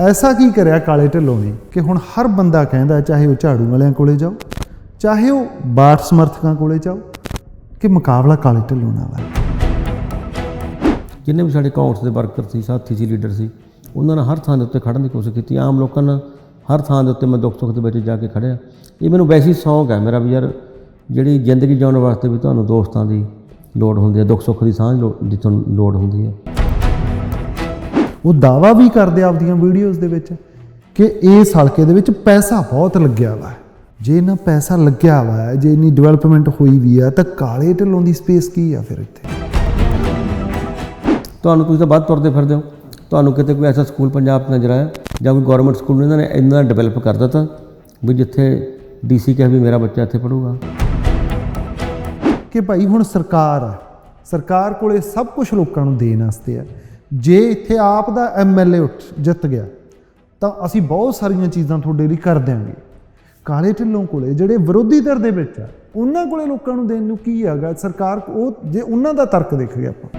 ਐਸਾ ਕੀ ਕਰਿਆ ਕਾਲੇ ਢਿੱਲੋਂ ਨੇ ਕਿ ਹੁਣ ਹਰ ਬੰਦਾ ਕਹਿੰਦਾ ਚਾਹੇ ਉਹ ਝਾੜੂ ਵਾਲਿਆਂ ਕੋਲੇ ਜਾਓ, ਚਾਹੇ ਉਹ ਬਾਠ ਸਮਰਥਕਾਂ ਕੋਲੇ ਜਾਓ, ਕਿ ਮੁਕਾਬਲਾ ਕਾਲੇ ਢਿੱਲੋਂ ਨਾਲ ਹੈ ਜਿੰਨੇ ਵੀ ਸਾਡੇ ਕਾਉਂਟਸ ਦੇ ਵਰਕਰ ਸੀ, ਸਾਥੀ ਸੀ, ਲੀਡਰ ਸੀ, ਉਹਨਾਂ ਨੇ ਹਰ ਥਾਂ ਦੇ ਉੱਤੇ ਖੜਨ ਦੀ ਕੋਸ਼ਿਸ਼ ਕੀਤੀ। ਆਮ ਲੋਕਾਂ ਨਾਲ ਹਰ ਥਾਂ ਦੇ ਉੱਤੇ ਮੈਂ ਦੁੱਖ ਸੁੱਖ ਦੇ ਵਿੱਚ ਜਾ ਕੇ ਖੜਿਆ। ਇਹ ਮੈਨੂੰ ਵੈਸੀ ਸ਼ੌਂਕ ਹੈ ਮੇਰਾ ਵੀ ਯਾਰ, ਜਿਹੜੀ ਜ਼ਿੰਦਗੀ ਜਿਉਣ ਵਾਸਤੇ ਵੀ ਤੁਹਾਨੂੰ ਦੋਸਤਾਂ ਦੀ ਲੋੜ ਹੁੰਦੀ ਹੈ ਦੁੱਖ ਸੁੱਖ ਦੀ ਸਾਂਝ ਲੋ- ਦੀ ਤੁਹਾਨੂੰ ਲੋੜ ਹੁੰਦੀ ਹੈ। ਉਹ ਦਾਵਾ ਵੀ ਕਰਦੇ ਆਪਦੀਆਂ ਵੀਡੀਓਜ਼ ਦੇ ਵਿੱਚ ਕਿ ਇਸ ਹਲਕੇ ਦੇ ਵਿੱਚ ਪੈਸਾ ਬਹੁਤ ਲੱਗਿਆ ਵਾ। ਜੇ ਨਾ ਪੈਸਾ ਲੱਗਿਆ ਵਾ ਜੇ ਇਨੀ ਡਿਵੈਲਪਮੈਂਟ ਹੋਈ ਵੀ ਆ ਤਾਂ ਕਾਲੇ ਢਿੱਲੋਂ ਦੀ ਸਪੇਸ ਕੀ ਆ ਫਿਰ ਇੱਥੇ? ਤੁਹਾਨੂੰ ਤੁਸੀਂ ਤਾਂ ਵੱਧ ਤੁਰਦੇ ਫਿਰਦੇ ਹੋ। ਤੁਹਾਨੂੰ ਕਿਤੇ ਕੋਈ ਐਸਾ ਸਕੂਲ ਪੰਜਾਬ ਨਜ਼ਰ ਆਇਆ ਜਾਂ ਕੋਈ ਗਵਰਨਮੈਂਟ ਸਕੂਲ ਇਹਨਾਂ ਨੇ ਇੰਨਾ ਡਿਵੈਲਪ ਕਰ ਦਿੱਤਾ ਵੀ ਜਿੱਥੇ ਡੀਸੀ ਕਹੇ ਵੀ ਮੇਰਾ ਬੱਚਾ ਇੱਥੇ ਪੜੂਗਾ ਕਿ ਭਾਈ ਹੁਣ ਸਰਕਾਰ ਆ। ਸਰਕਾਰ ਕੋਲੇ ਸਭ ਕੁਝ ਲੋਕਾਂ ਨੂੰ ਦੇਣ ਵਾਸਤੇ ਆ। ਜੇ ਇੱਥੇ ਆਪ ਦਾ ਐਮਐਲਏ ਉੱਠ ਜਿੱਤ ਗਿਆ ਤਾਂ ਅਸੀਂ ਬਹੁਤ ਸਾਰੀਆਂ ਚੀਜ਼ਾਂ ਤੁਹਾਡੇ ਲਈ ਕਰ ਦਿਆਂਗੇ। ਕਾਲੇ ਢਿੱਲੋਂ ਕੋਲੇ ਜਿਹੜੇ ਵਿਰੋਧੀ ਧਿਰ ਦੇ ਵਿੱਚ ਆ ਉਹਨਾਂ ਕੋਲੇ ਲੋਕਾਂ ਨੂੰ ਦੇਣ ਨੂੰ ਕੀ ਹੈਗਾ? ਸਰਕਾਰ ਉਹ ਜੇ ਉਹਨਾਂ ਦਾ ਤਰਕ ਦੇਖੀਏ ਆਪਾਂ।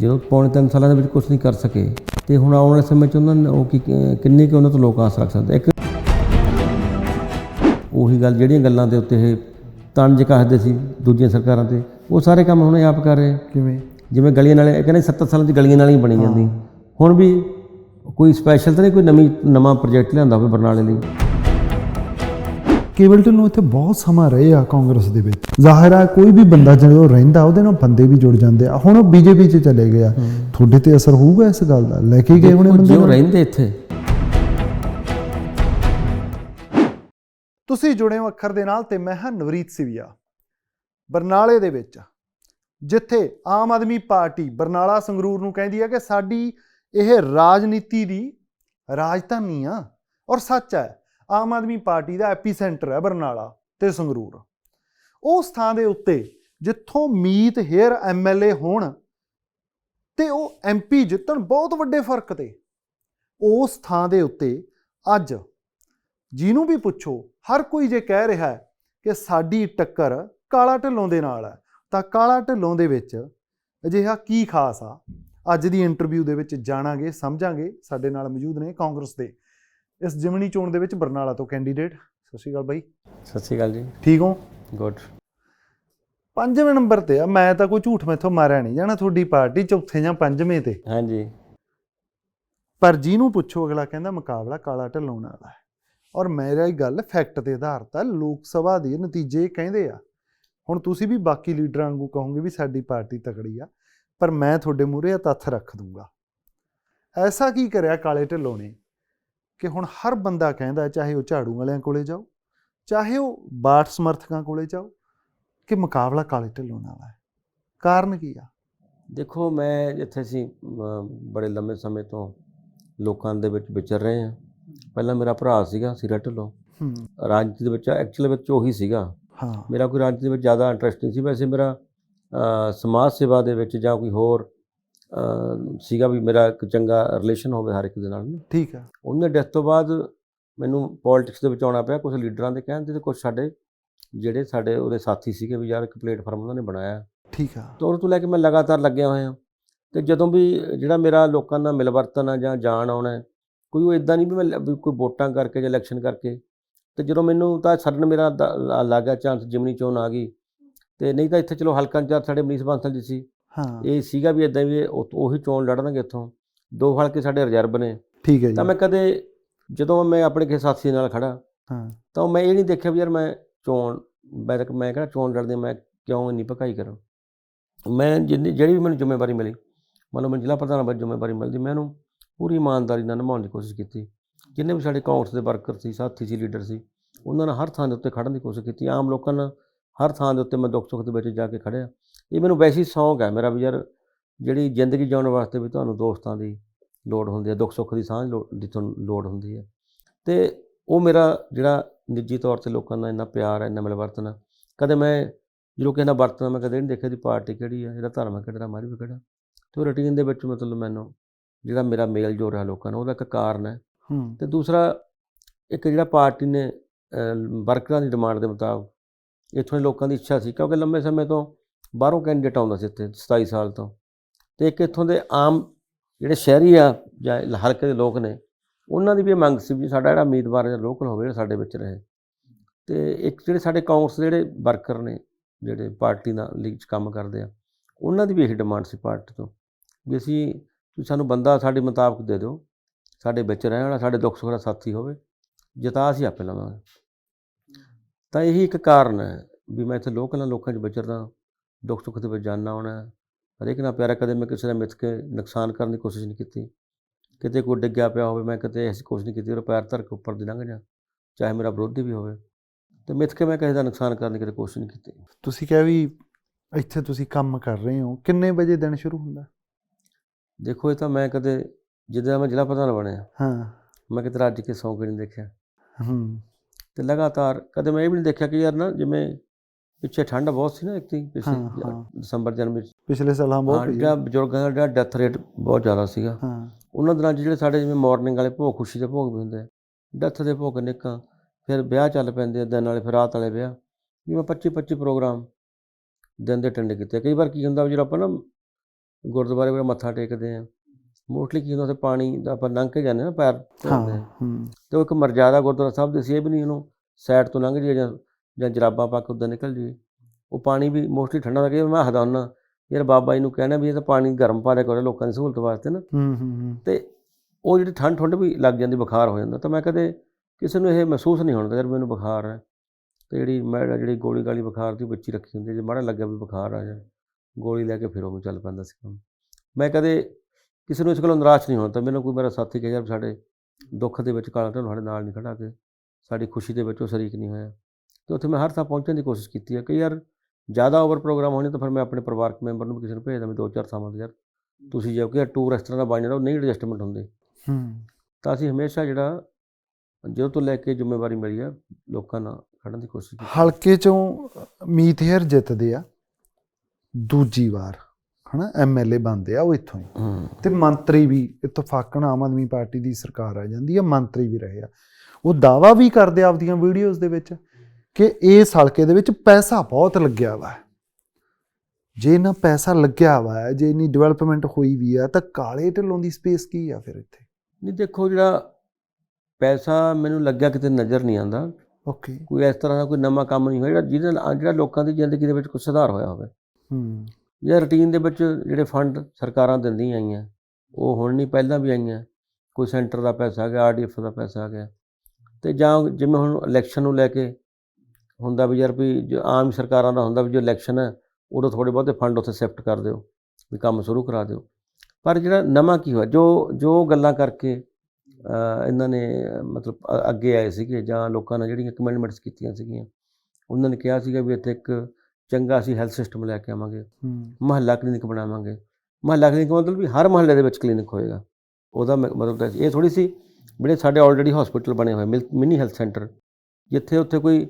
ਜਦੋਂ ਪੌਣੇ ਤਿੰਨ ਸਾਲਾਂ ਦੇ ਵਿੱਚ ਕੁਝ ਨਹੀਂ ਕਰ ਸਕੇ ਤੇ ਹੁਣ ਆਉਣ ਵਾਲੇ ਸਮੇਂ 'ਚ ਉਹਨਾਂ ਨੇ ਉਹ ਕਿੰਨੇ ਕਿ ਉਹਨਾਂ ਤੋਂ ਲੋਕ ਆਸ ਰੱਖ ਸਕਦੇ? ਇੱਕ ਉਹੀ ਗੱਲ ਜਿਹੜੀਆਂ ਗੱਲਾਂ ਦੇ ਉੱਤੇ ਇਹ ਤੰਜ ਕੱਸਦੇ ਸੀ ਦੂਜੀਆਂ ਸਰਕਾਰਾਂ ਤੇ ਉਹ ਸਾਰੇ ਕੰਮ ਹੁਣ ਇਹ ਆਪ ਕਰ ਰਹੇ। ਕਿਵੇਂ? ਜਿਵੇਂ ਗਲੀਆਂ ਨਾਲੇ ਇਹ ਕਹਿੰਦੇ 70 ਸਾਲਾਂ 'ਚ ਗਲੀਆਂ ਨਾਲੀਆਂ ਬਣੀ ਜਾਂਦੀ ਹੁਣ ਵੀ ਕੋਈ ਸਪੈਸ਼ਲ ਤਾਂ ਨਹੀਂ ਕੋਈ ਨਵੀਂ ਨਵਾਂ ਪ੍ਰੋਜੈਕਟ ਲਿਆਂਦਾ ਹੋਵੇ ਬਰਨਾਲੇ ਲਈ। ਕੇਵਲ ਢਿੱਲੋਂ ਇੱਥੇ ਬਹੁਤ ਸਮਾਂ ਰਹੇ ਆ ਕਾਂਗਰਸ ਦੇ ਵਿੱਚ। ਜ਼ਾਹਿਰ ਆ ਕੋਈ ਵੀ ਬੰਦਾ ਜਦੋਂ ਰਹਿੰਦਾ ਉਹਦੇ ਨਾਲ ਬੰਦੇ ਵੀ ਜੁੜ ਜਾਂਦੇ ਆ। ਹੁਣ ਉਹ ਬੀਜੇਪੀ 'ਚ ਚਲੇ ਗਏ ਆ। ਤੁਹਾਡੇ ਤੇ ਅਸਰ ਹੋਊਗਾ ਇਸ ਗੱਲ ਦਾ? ਲੈ ਕੇ ਗਏ ਹੋਣੇ ਉਹ ਬੰਦੇ ਜਿਉਂ ਰਹਿੰਦੇ ਇੱਥੇ। ਤੁਸੀਂ ਜੁੜੇ ਹੋ ਅੱਖਰ ਦੇ ਨਾਲ ਤੇ ਮੈਂ ਹਾਂ ਨਵਰੀਤ ਸਿਵਿਆ। ਬਰਨਾਲੇ ਦੇ ਵਿੱਚ। ਜਿੱਥੇ ਆਮ ਆਦਮੀ ਪਾਰਟੀ ਬਰਨਾਲਾ ਸੰਗਰੂਰ ਨੂੰ ਕਹਿੰਦੀ ਹੈ ਕਿ ਸਾਡੀ ਇਹ ਰਾਜਨੀਤੀ ਦੀ ਰਾਜਧਾਨੀ ਆ, ਔਰ ਸੱਚ ਹੈ, ਆਮ ਆਦਮੀ ਪਾਰਟੀ ਦਾ ਐਪੀਸੈਂਟਰ ਹੈ ਬਰਨਾਲਾ ਤੇ ਸੰਗਰੂਰ। ਉਸ ਥਾਂ ਦੇ ਉੱਤੇ ਜਿੱਥੋਂ ਮੀਤ ਹੇਅਰ ਐਮਐਲਏ ਹੋਣ ਤੇ ਉਹ ਐਮਪੀ ਜਿੱਤਣ, ਬਹੁਤ ਵੱਡੇ ਫ਼ਰਕ ਤੇ। ਉਸ ਥਾਂ ਦੇ ਉੱਤੇ ਅੱਜ ਜਿਹਨੂੰ ਵੀ ਪੁੱਛੋ, ਹਰ ਕੋਈ ਜੇ ਕਹਿ ਰਿਹਾ ਹੈ ਕਿ ਸਾਡੀ ਟੱਕਰ ਕਾਲਾ ਢਿੱਲੋਂ ਦੇ ਨਾਲ ਹੈ। ਤਾਂ ਕਾਲਾ ਢਿੱਲੋਂ ਦੇ ਵਿੱਚ ਅਜਿਹਾ ਕੀ ਖਾਸ ਆ? ਅੱਜ ਦੀ ਇੰਟਰਵਿਊ ਦੇ ਵਿੱਚ ਜਾਣਾਂਗੇ ਸਮਝਾਂਗੇ ਸਾਡੇ ਨਾਲ ਮੌਜੂਦ ਨੇ ਕਾਂਗਰਸ ਦੇ। ਇਸ ਜਿਮਣੀ ਚੋਣ ਦੇ ਵਿੱਚ ਬਰਨਾਲਾ ਤੋਂ ਕੈਂਡੀਡੇਟ ਸਤਿ ਸ਼੍ਰੀ ਅਕਾਲ ਬਾਈ। ਸਤਿ ਸ਼੍ਰੀ ਅਕਾਲ ਜੀ। ਠੀਕ ਹੋ? ਗੁੱਡ ਪੰਜਵੇਂ ਨੰਬਰ ਤੇ ਆ। ਮੈਂ ਤਾਂ ਕੋਈ ਝੂਠ ਮੈਥੋਂ ਮਾਰਿਆ ਨਹੀਂ। ਜਾਣਾ ਤੁਹਾਡੀ ਪਾਰਟੀ ਚੌਥੇ ਜਾਂ ਪੰਜਵੇਂ ਤੇ। ਹਾਂਜੀ। ਪਰ ਜਿਹਨੂੰ ਪੁੱਛੋ ਅਗਲਾ ਕਹਿੰਦਾ ਮੁਕਾਬਲਾ ਕਾਲਾ ਢਿੱਲੋਂ ਨਾਲ ਹੈ ਔਰ ਮੇਰਾ ਇਹ ਗੱਲ ਫੈਕਟ ਤੇ ਆਧਾਰਿਤ ਹੈ ਲੋਕ ਸਭਾ ਦੇ ਨਤੀਜੇ ਕਹਿੰਦੇ ਆ ਹੁਣ ਤੁਸੀਂ ਵੀ ਬਾਕੀ ਲੀਡਰਾਂ ਵਾਂਗੂ ਕਹੋਗੇ ਵੀ ਸਾਡੀ ਪਾਰਟੀ ਤਕੜੀ ਆ ਪਰ ਮੈਂ ਤੁਹਾਡੇ ਮੂਹਰੇ ਇਹ ਤੱਥ ਰੱਖ ਦੂੰਗਾ। ਐਸਾ ਕੀ ਕਰਿਆ ਕਾਲੇ ਢਿੱਲੋਂ ਨੇ ਕਿ ਹੁਣ ਹਰ ਬੰਦਾ ਕਹਿੰਦਾ ਚਾਹੇ ਉਹ ਝਾੜੂ ਵਾਲਿਆਂ ਕੋਲੇ ਜਾਓ ਚਾਹੇ ਉਹ ਬਾਟ ਸਮਰਥਕਾਂ ਕੋਲੇ ਜਾਓ ਕਿ ਮੁਕਾਬਲਾ ਕਾਲੇ ਢਿੱਲੋਂ ਨਾਲ ਹੈ ਕਾਰਨ ਕੀ ਆ? ਦੇਖੋ ਮੈਂ ਇੱਥੇ ਸੀ ਅਮ, ਬੜੇ ਲੰਮੇ ਸਮੇਂ ਤੋਂ ਲੋਕਾਂ ਦੇ ਵਿੱਚ ਵਿਚਰ ਰਹੇ ਹਾਂ। ਪਹਿਲਾਂ ਮੇਰਾ ਭਰਾ ਸੀਗਾ ਸਿਰਾ ਢਿੱਲੋਂ। ਰਾਜਨੀਤੀ ਦੇ ਵਿੱਚ ਐਕਚੁਅਲ ਵਿੱਚ ਉਹੀ ਸੀਗਾ। ਹਾਂ। ਮੇਰਾ ਕੋਈ ਰਾਜਨੀਤੀ ਵਿੱਚ ਜ਼ਿਆਦਾ ਇੰਟਰਸਟ ਨਹੀਂ ਸੀ ਵੈਸੇ ਮੇਰਾ ਸਮਾਜ ਸੇਵਾ ਦੇ ਵਿੱਚ ਜਾਂ ਕੋਈ ਹੋਰ ਸੀਗਾ ਵੀ ਮੇਰਾ ਇੱਕ ਚੰਗਾ ਰਿਲੇਸ਼ਨ ਹੋਵੇ ਹਰ ਇੱਕ ਦੇ ਨਾਲ। ਠੀਕ ਆ ਉਹਨਾਂ ਡੈਥ ਤੋਂ ਬਾਅਦ ਮੈਨੂੰ ਪੋਲਿਟਿਕਸ ਦੇ ਵਿੱਚ ਆਉਣਾ ਪਿਆ ਕੁਝ ਲੀਡਰਾਂ ਦੇ ਕਹਿਣ ਤੇ ਕੁਝ ਸਾਡੇ ਜਿਹੜੇ ਸਾਡੇ ਉਹਦੇ ਸਾਥੀ ਸੀਗੇ ਵੀ ਯਾਰ ਇੱਕ ਪਲੇਟਫਾਰਮ ਉਹਨਾਂ ਨੇ ਬਣਾਇਆ। ਠੀਕ ਆ। ਤੋਂ ਤੋਂ ਲੈ ਕੇ ਮੈਂ ਲਗਾਤਾਰ ਲੱਗਿਆ ਹੋਇਆ ਤੇ ਜਦੋਂ ਵੀ ਜਿਹੜਾ ਮੇਰਾ ਲੋਕਾਂ ਨਾਲ ਮਿਲਵਰਤਨ ਆ ਜਾਂ ਜਾਣ ਆਉਣਾ ਹੈ, ਕੋਈ ਉਹ ਇਦਾਂ ਨਹੀਂ ਵੀ ਮੈਂ ਕੋਈ ਵੋਟਾਂ ਕਰਕੇ ਜਾਂ ਇਲੈਕਸ਼ਨ ਕਰਕੇ ਤੇ ਜਦੋਂ ਮੈਨੂੰ ਤਾਂ ਸਡਨ ਮੇਰਾ ਲੱਗ ਗਿਆ ਚਾਂਸ ਜਿਮਨੀ ਚੋਣ ਆ ਗਈ। ਤੇ ਨਹੀਂ ਤਾਂ ਇੱਥੇ ਚਲੋ ਹਲਕਾ ਇੰਚਾਰਜ ਸਾਡੇ ਮਨੀਸ਼ ਬਾਂਸਲ ਜੀ ਸੀ। ਹਾਂ। ਇਹ ਸੀਗਾ ਵੀ ਇਦਾਂ ਵੀ ਉਹ- ਚੋਣ ਲੜਨਗੇ ਇੱਥੋਂ। ਦੋ ਹਲਕੇ ਸਾਡੇ ਰਿਜ਼ਰਵ ਨੇ। ਠੀਕ ਹੈ ਜੀ। ਤਾਂ ਮੈਂ ਕਦੇ ਜਦੋਂ ਮੈਂ ਆਪਣੇ ਕਿਸੇ ਸਾਥੀ ਨਾਲ ਖੜਾ ਹਾਂ। ਤਾਂ ਮੈਂ ਇਹ ਨਹੀਂ ਦੇਖਿਆ ਵੀ ਯਾਰ ਮੈਂ ਚੋਣ ਮੈਂ ਮੈਂ ਕਿਹੜਾ ਚੋਣ ਲੜਦੇ ਮੈਂ ਕਿਉਂ ਇੰਨੀ ਭਕਾਈ ਕਰਾਂ? ਮੈਂ ਜਿੰਨੀ ਜਿਹੜੀ ਵੀ ਮੈਨੂੰ ਜ਼ਿੰਮੇਵਾਰੀ ਮਿਲੀ ਮੰਨ ਲਓ ਮੈਨੂੰ ਜ਼ਿਲ੍ਹਾ ਪ੍ਰਧਾਨ ਵਜੋਂ ਜ਼ਿੰਮੇਵਾਰੀ ਮਿਲਦੀ ਮੈਂ ਉਹਨੂੰ ਪੂਰੀ ਇਮਾਨਦਾਰੀ ਨਾਲ ਨਿਭਾਉਣ ਦੀ ਕੋਸ਼ਿਸ਼ ਕੀਤੀ। ਜਿੰਨੇ ਵੀ ਸਾਡੇ ਕਾਂਗਰਸ ਦੇ ਵਰਕਰ ਸੀ, ਸਾਥੀ ਸੀ, ਲੀਡਰ ਸੀ, ਉਹਨਾਂ ਨੇ ਹਰ ਥਾਂ ਦੇ ਉੱਤੇ ਖੜਨ ਦੀ ਕੋਸ਼ਿਸ਼ ਕੀਤੀ। ਆਮ ਲੋਕਾਂ ਨਾਲ ਹਰ ਥਾਂ ਦੇ ਉੱਤੇ ਮੈਂ ਦੁੱਖ ਸੁੱਖ ਦੇ ਵਿੱਚ ਜਾ ਕੇ ਖੜਿਆ। ਇਹ ਮੈਨੂੰ ਵੈਸੀ ਸ਼ੌਂਕ ਹੈ ਮੇਰਾ ਵੀ ਯਾਰ, ਜਿਹੜੀ ਜ਼ਿੰਦਗੀ ਜਿਉਣ ਵਾਸਤੇ ਵੀ ਤੁਹਾਨੂੰ ਦੋਸਤਾਂ ਦੀ ਲੋੜ ਹੁੰਦੀ ਹੈ, ਦੁੱਖ ਸੁੱਖ ਦੀ ਸਾਂਝ ਲੋ- ਦੀ ਤੁਹਾਨੂੰ ਲੋੜ ਹੁੰਦੀ ਹੈ। ਤੇ ਉਹ ਮੇਰਾ ਜਿਹੜਾ ਨਿੱਜੀ ਤੌਰ ਤੇ ਲੋਕਾਂ ਨਾਲ ਇੰਨਾ ਪਿਆਰ ਹੈ, ਇੰਨਾ ਮਿਲਵਰਤਨ ਕਦੇ ਮੈਂ ਜਦੋਂ ਕਿਸੇ ਨਾਲ ਵਰਤਣਾ, ਮੈਂ ਕਦੇ ਨਹੀਂ ਦੇਖਿਆ ਦੀ ਪਾਰਟੀ ਕਿਹੜੀ ਹੈ, ਇਹਦਾ ਧਰਮ ਹੈ ਕਿਹੜਾ ਮਾਰੀ ਵੀ ਕਿਹੜਾ। ਤੇ ਉਹ ਰੂਟੀਨ ਦੇ ਵਿੱਚ ਮਤਲਬ ਮੈਨੂੰ ਜਿਹੜਾ ਮੇਰਾ ਮੇਲ ਜੋੜ ਰਿਹਾ ਲੋਕਾਂ ਨਾਲ, ਉਹਦਾ ਇੱਕ ਕਾਰਨ ਹੈ ਹੂੰ। ਤੇ ਦੂਸਰਾ, ਇੱਕ ਜਿਹੜਾ ਪਾਰਟੀ ਨੇ ਵਰਕਰਾਂ ਦੀ ਡਿਮਾਂਡ ਦੇ ਮੁਤਾਬਕ ਇੱਥੋਂ ਦੇ ਲੋਕਾਂ ਦੀ ਇੱਛਾ ਸੀ, ਕਿਉਂਕਿ ਲੰਮੇ ਸਮੇਂ ਤੋਂ ਬਾਹਰੋਂ ਕੈਂਡੀਡੇਟ ਆਉਂਦਾ ਸੀ ਇੱਥੇ 27 ਸਾਲ ਤੋਂ। ਤੇ ਇੱਕ ਇੱਥੋਂ ਦੇ ਆਮ ਜਿਹੜੇ ਸ਼ਹਿਰੀ ਆ ਜਾਂ ਹਲਕੇ ਦੇ ਲੋਕ ਨੇ, ਉਹਨਾਂ ਦੀ ਵੀ ਇਹ ਮੰਗ ਸੀ ਵੀ ਸਾਡਾ ਜਿਹੜਾ ਉਮੀਦਵਾਰ ਜਾਂ ਲੋਕਲ ਹੋਵੇ, ਜਿਹੜਾ ਸਾਡੇ ਵਿੱਚ ਰਹੇ। ਤੇ ਇੱਕ ਜਿਹੜੇ ਸਾਡੇ ਕਾਂਗਰਸ ਦੇ ਜਿਹੜੇ ਵਰਕਰ ਨੇ, ਜਿਹੜੇ ਪਾਰਟੀ ਨਾਲ ਲੀਗ 'ਚ ਕੰਮ ਕਰਦੇ ਆ, ਉਹਨਾਂ ਦੀ ਵੀ ਇਹੀ ਡਿਮਾਂਡ ਸੀ ਪਾਰਟੀ ਤੋਂ, ਵੀ ਅਸੀਂ ਤੁਸੀਂ ਸਾਨੂੰ ਬੰਦਾ ਸਾਡੇ ਮੁਤਾਬਕ ਦੇ ਦਿਓ ਸਾਡੇ ਵਿੱਚ ਰਹਿਣ ਵਾਲਾ ਸਾਡੇ ਦੁੱਖ ਸੁੱਖ ਦਾ ਸਾਥੀ ਹੋਵੇ ਜਿਤਾ ਅਸੀਂ ਆਪੇ ਲਵਾਂਗੇ। ਤਾਂ ਇਹੀ ਇੱਕ ਕਾਰਨ ਹੈ ਵੀ ਮੈਂ ਇੱਥੇ ਲੋਕਲਾਂ ਲੋਕਾਂ 'ਚ ਵਿਚਰਦਾ ਦੁੱਖ ਸੁੱਖ ਦੇ ਵਿੱਚ ਜਾਣਨਾ ਆਉਣਾ। ਹਰੇਕ ਨਾਲ ਪਿਆਰਾ ਕਦੇ ਮੈਂ ਕਿਸੇ ਦਾ ਮਿੱਥ ਕੇ ਨੁਕਸਾਨ ਕਰਨ ਦੀ ਕੋਸ਼ਿਸ਼ ਨਹੀਂ ਕੀਤੀ। ਕਿਤੇ ਕੋਈ ਡਿੱਗਿਆ ਪਿਆ ਹੋਵੇ ਮੈਂ ਕਿਤੇ ਐਸੀ ਕੋਸ਼ਿਸ਼ ਨਹੀਂ ਕੀਤੀ ਉਹ ਪੈਰ ਧਰ ਕੇ ਉੱਪਰ ਦੀ ਲੰਘ ਜਾ ਚਾਹੇ ਮੇਰਾ ਵਿਰੋਧੀ ਵੀ ਹੋਵੇ। ਤੇ ਮਿੱਥ ਕੇ ਮੈਂ ਕਿਸੇ ਦਾ ਨੁਕਸਾਨ ਕਰਨ ਦੀ ਕਿਤੇ ਕੋਸ਼ਿਸ਼ ਨਹੀਂ ਕੀਤੀ। ਤੁਸੀਂ ਕਿਹਾ ਵੀ ਇੱਥੇ ਤੁਸੀਂ ਕੰਮ ਕਰ ਰਹੇ ਹੋ ਕਿੰਨੇ ਵਜੇ ਦਿਨ ਸ਼ੁਰੂ ਹੁੰਦਾ? ਦੇਖੋ ਇਹ ਤਾਂ ਮੈਂ ਕਦੇ ਜਿੱਦਾਂ ਮੈਂ ਜ਼ਿਲ੍ਹਾ ਪ੍ਰਧਾਨ ਬਣਿਆ ਹਾਂ। ਮੈਂ ਕਿਤੇ ਰੱਜ ਕੇ ਸੌਂ ਕੇ ਨਹੀਂ ਦੇਖਿਆ। ਹੂੰ। ਤੇ ਲਗਾਤਾਰ ਕਦੇ ਮੈਂ ਇਹ ਵੀ ਨਹੀਂ ਦੇਖਿਆ ਕਿ ਯਾਰ ਨਾ ਜਿਵੇਂ ਪਿੱਛੇ ਠੰਡ ਬਹੁਤ ਸੀ ਨਾ ਇੱਕ ਤੀ ਪਿਛਲੇ। ਦਸੰਬਰ ਜਨਵਰੀ 'ਚ। ਪਿਛਲੇ ਸਾਲਾਂ ਹਾਂ ਬਹੁਤ ਜਿਹੜਾ। ਬਜ਼ੁਰਗਾਂ ਦਾ ਜਿਹੜਾ ਡੈਥ ਰੇਟ ਬਹੁਤ ਜ਼ਿਆਦਾ ਸੀਗਾ। ਹਾਂ। ਉਹਨਾਂ ਦਿਨਾਂ 'ਚ ਜਿਹੜੇ ਸਾਡੇ ਜਿਵੇਂ ਮਾਰਨਿੰਗ ਵਾਲੇ ਭੋਗ ਖੁਸ਼ੀ ਦੇ ਭੋਗ ਵੀ ਹੁੰਦੇ ਆ। ਡੈਥ ਦੇ ਭੋਗ ਨਿੱਕਾਂ ਫਿਰ ਵਿਆਹ ਚੱਲ ਪੈਂਦੇ ਆ ਦਿਨ ਵਾਲੇ ਫਿਰ ਰਾਤ ਵਾਲੇ ਵਿਆਹ। ਜਿਵੇਂ 25 25 ਪ੍ਰੋਗਰਾਮ ਦਿਨ ਦੇ ਟੰਡੇ ਕੀਤੇ ਕਈ ਵਾਰ ਕੀ ਹੁੰਦਾ ਵੀ ਜਦੋਂ ਆਪਾਂ ਨਾ ਗੁਰਦੁਆਰੇ ਵਿੱਚ ਮੱਥਾ ਟੇਕਦੇ ਆ ਮੋਸਟਲੀ ਕੀ ਹੁੰਦਾ ਉੱਥੇ ਪਾਣੀ ਦਾ ਆਪਾਂ ਲੰਘ ਕੇ ਜਾਂਦੇ ਨਾ ਪੈਰ ਧੋਂਦੇ ਤੇ ਉਹ ਇੱਕ ਮਰਜ਼ਾਦਾ ਗੁਰਦੁਆਰਾ ਸਾਹਿਬ ਦੀ ਸੀ ਇਹ ਵੀ ਨਹੀਂ ਉਹਨੂੰ ਸਾਈਡ ਤੋਂ ਲੰਘ ਜਾਈਏ ਜਾਂ ਜਾਂ ਜਰਾਬਾਂ ਪਾ ਕੇ ਉੱਦਾਂ ਨਿਕਲ ਜਾਈਏ। ਉਹ ਪਾਣੀ ਵੀ ਮੋਸਟਲੀ ਠੰਡਾ ਦਾ ਕਿ ਮੈਂ ਹੱਸਦਾ ਹੁੰਦਾ ਯਾਰ ਬਾਬਾ ਜੀ ਨੂੰ ਕਹਿਣਾ ਵੀ ਇਹ ਤਾਂ ਪਾਣੀ ਗਰਮ ਪਾ ਦਿਆ ਕਰੋ ਲੋਕਾਂ ਦੀ ਸਹੂਲਤ ਵਾਸਤੇ ਨਾ। ਹੂੰ ਹੂੰ ਹੂੰ। ਤੇ ਉਹ ਜਿਹੜੀ ਠੰਡ ਠੰਡ ਵੀ ਲੱਗ ਜਾਂਦੀ ਬੁਖਾਰ ਹੋ ਜਾਂਦਾ। ਤਾਂ ਮੈਂ ਕਦੇ ਕਿਸੇ ਨੂੰ ਇਹ ਮਹਿਸੂਸ ਨਹੀਂ ਹੁੰਦਾ ਯਾਰ ਮੈਨੂੰ ਬੁਖਾਰ ਹੈ। ਤੇ ਜਿਹੜੀ ਮੈਂ ਜਿਹੜੀ ਗੋਲੀ ਗਾਲੀ ਬੁਖਾਰ ਦੀ ਬੱਚੀ ਰੱਖੀ ਹੁੰਦੀ ਜੇ ਮਾੜਾ ਲੱਗਿਆ ਵੀ ਬੁਖਾਰ ਆ ਜਾ ਗੋਲੀ ਲੈ ਕੇ ਫਿਰ ਉਹ ਚੱਲ ਪੈਂਦਾ ਸੀ ਕੰਮ। ਮੈਂ ਕਦੇ ਕਿਸੇ ਨੂੰ ਇਸ ਕੋਲੋਂ ਨਿਰਾਸ਼ ਨਹੀਂ ਹੋਣਾ ਤਾਂ ਮੈਨੂੰ ਕੋਈ ਮੇਰਾ ਸਾਥੀ ਕਹੇ ਯਾਰ ਸਾਡੇ ਦੁੱਖ ਦੇ ਵਿੱਚ ਕਾਲਾ ਢੋਲ ਸਾਡੇ ਨਾਲ ਨਹੀਂ ਖੜਾ ਕੇ ਸਾਡੀ ਖੁਸ਼ੀ ਦੇ ਵਿੱਚ ਉਹ ਸ਼ਰੀਕ ਨਹੀਂ ਹੋਇਆ। ਤੇ ਉੱਥੇ ਮੈਂ ਹਰ ਥਾਂ ਪਹੁੰਚਣ ਦੀ ਕੋਸ਼ਿਸ਼ ਕੀਤੀ ਹੈ ਕਿ ਯਾਰ ਜ਼ਿਆਦਾ ਓਵਰ ਪ੍ਰੋਗਰਾਮ ਹੋਣੇ ਤਾਂ ਫਿਰ ਮੈਂ ਆਪਣੇ ਪਰਿਵਾਰਕ ਮੈਂਬਰ ਨੂੰ ਕਿਸੇ ਨੂੰ ਭੇਜਦਾ ਵੀ ਦੋ ਚਾਰ ਥਾਵਾਂ ਤੇ ਯਾਰ। ਤੁਸੀਂ ਜੇ ਕਿ ਟੂਰ ਇਸ ਤਰ੍ਹਾਂ ਦਾ ਬਣ ਜਾਂਦਾ ਉਹ ਨਹੀਂ ਐਡਜਸਟਮੈਂਟ ਹੁੰਦੇ। ਹੂੰ। ਤਾਂ ਅਸੀਂ ਹਮੇਸ਼ਾ ਜਿਹੜਾ ਜਦੋਂ ਤੋਂ ਲੈ ਕੇ ਜ਼ਿੰਮੇਵਾਰੀ ਮਿਲੀ ਆ ਲੋਕਾਂ ਨਾਲ ਖੜਨ ਦੀ ਕੋਸ਼ਿਸ਼ ਕੀਤੀ। ਹਲਕੇ ਚੋਂ ਹੇਅਰ ਜਿੱਤਦੇ ਆ ਦੂਜੀ ਵਾਰ। ਹਨਾ ਐਮਐਲਏ ਬਣਦੇ ਆ ਉਹ ਇੱਥੋਂ ਹੀ। ਤੇ ਮੰਤਰੀ ਵੀ ਇਤਫਾਕਨ ਆਮ ਆਦਮੀ ਪਾਰਟੀ ਦੀ ਸਰਕਾਰ ਆ ਜਾਂਦੀ ਹੈ ਮੰਤਰੀ ਵੀ ਰਹੇ ਆ। ਉਹ ਦਾਵਾ ਵੀ ਕਰਦੇ ਆ ਆਪਦੀਆਂ ਵੀਡੀਓਜ਼ ਦੇ ਵਿੱਚ ਕਿ ਇਸ ਹਲਕੇ ਦੇ ਵਿੱਚ ਪੈਸਾ ਬਹੁਤ ਲੱਗਿਆ ਵਾ। ਜੇ ਨਾ ਪੈਸਾ ਲੱਗਿਆ ਵਾ ਜੇ ਇਨੀ ਡਿਵੈਲਪਮੈਂਟ ਹੋਈ ਵੀ ਆ ਤਾਂ ਕਾਲੇ ਢਿੱਲੋਂ ਦੀ ਸਪੇਸ ਕੀ ਆ ਫਿਰ ਇੱਥੇ? ਨਹੀਂ ਦੇਖੋ ਜਿਹੜਾ ਪੈਸਾ ਮੈਨੂੰ ਲੱਗਿਆ ਕਿਤੇ ਨਜ਼ਰ ਨਹੀਂ ਆਉਂਦਾ। ਓਕੇ ਕੋਈ ਇਸ ਤਰ੍ਹਾਂ ਦਾ ਕੋਈ ਨਵਾਂ ਕੰਮ ਨਹੀਂ ਹੋਇਆ ਜਿਹੜਾ ਜਿਹਦੇ ਜਿਹੜਾ ਲੋਕਾਂ ਦੀ ਜ਼ਿੰਦਗੀ ਦੇ ਵਿੱਚ ਕੁਝ ਸੁਧਾਰ ਹੋਇਆ ਹੋਵੇ। ਹੂੰ। ਜਾਂ ਰੂਟੀਨ ਦੇ ਵਿੱਚ ਜਿਹੜੇ ਫੰਡ ਸਰਕਾਰਾਂ ਦਿੰਦੀਆਂ ਆਈਆਂ, ਉਹ ਹੁਣ ਨਹੀਂ, ਪਹਿਲਾਂ ਵੀ ਆਈਆਂ। ਕੋਈ ਸੈਂਟਰ ਦਾ ਪੈਸਾ ਆ ਗਿਆ ਆਰਡੀਐਫ ਦਾ ਪੈਸਾ ਆ ਗਿਆ। ਤੇ ਜਾਂ ਜਿਵੇਂ ਹੁਣ ਇਲੈਕਸ਼ਨ ਨੂੰ ਲੈ ਕੇ ਹੁੰਦਾ ਵੀ ਯਾਰ ਵੀ ਜੋ ਆਮ ਸਰਕਾਰਾਂ ਦਾ ਹੁੰਦਾ ਵੀ ਜੋ ਇਲੈਕਸ਼ਨ ਹੈ ਉਦੋਂ ਥੋੜੇ ਬਹੁਤੇ ਫੰਡ ਉੱਥੇ ਸ਼ਿਫਟ ਕਰ ਦਿਓ, ਵੀ ਕੰਮ ਸ਼ੁਰੂ ਕਰਾ ਦਿਓ। ਪਰ ਜਿਹੜਾ ਨਵਾਂ ਕੀ ਹੋਇਆ, ਜੋ ਜੋ ਗੱਲਾਂ ਕਰਕੇ ਇਹਨਾਂ ਨੇ ਮਤਲਬ ਅੱਗੇ ਆਏ ਸੀਗੇ ਜਾਂ ਲੋਕਾਂ ਨੇ ਜਿਹੜੀਆਂ ਕਮੈਂਡਮੈਂਟਸ ਕੀਤੀਆਂ ਸੀਗੀਆਂ, ਉਹਨਾਂ ਨੇ ਕਿਹਾ ਸੀਗਾ ਵੀ ਇੱਥੇ ਇੱਕ ਚੰਗਾ ਅਸੀਂ ਹੈਲਥ ਸਿਸਟਮ ਲੈ ਕੇ ਆਵਾਂਗੇ। ਮਹੱਲਾ ਕਲੀਨਿਕ ਬਣਾਵਾਂਗੇ। ਮਹੱਲਾ ਕਲੀਨਿਕ ਦਾ ਮਤਲਬ ਵੀ ਹਰ ਮਹੱਲੇ ਦੇ ਵਿੱਚ ਕਲੀਨਿਕ ਹੋਏਗਾ। ਉਹਦਾ ਮਤਲਬ ਤਾਂ ਇਹ ਥੋੜੀ ਸੀ ਜਿਹੜੇ ਸਾਡੇ ਆਲਰੇਡੀ ਹਸਪੀਟਲ ਬਣੇ ਹੋਏ ਮਿਨੀ ਹੈਲਥ ਸੈਂਟਰ ਜਿੱਥੇ ਉੱਥੇ ਕੋਈ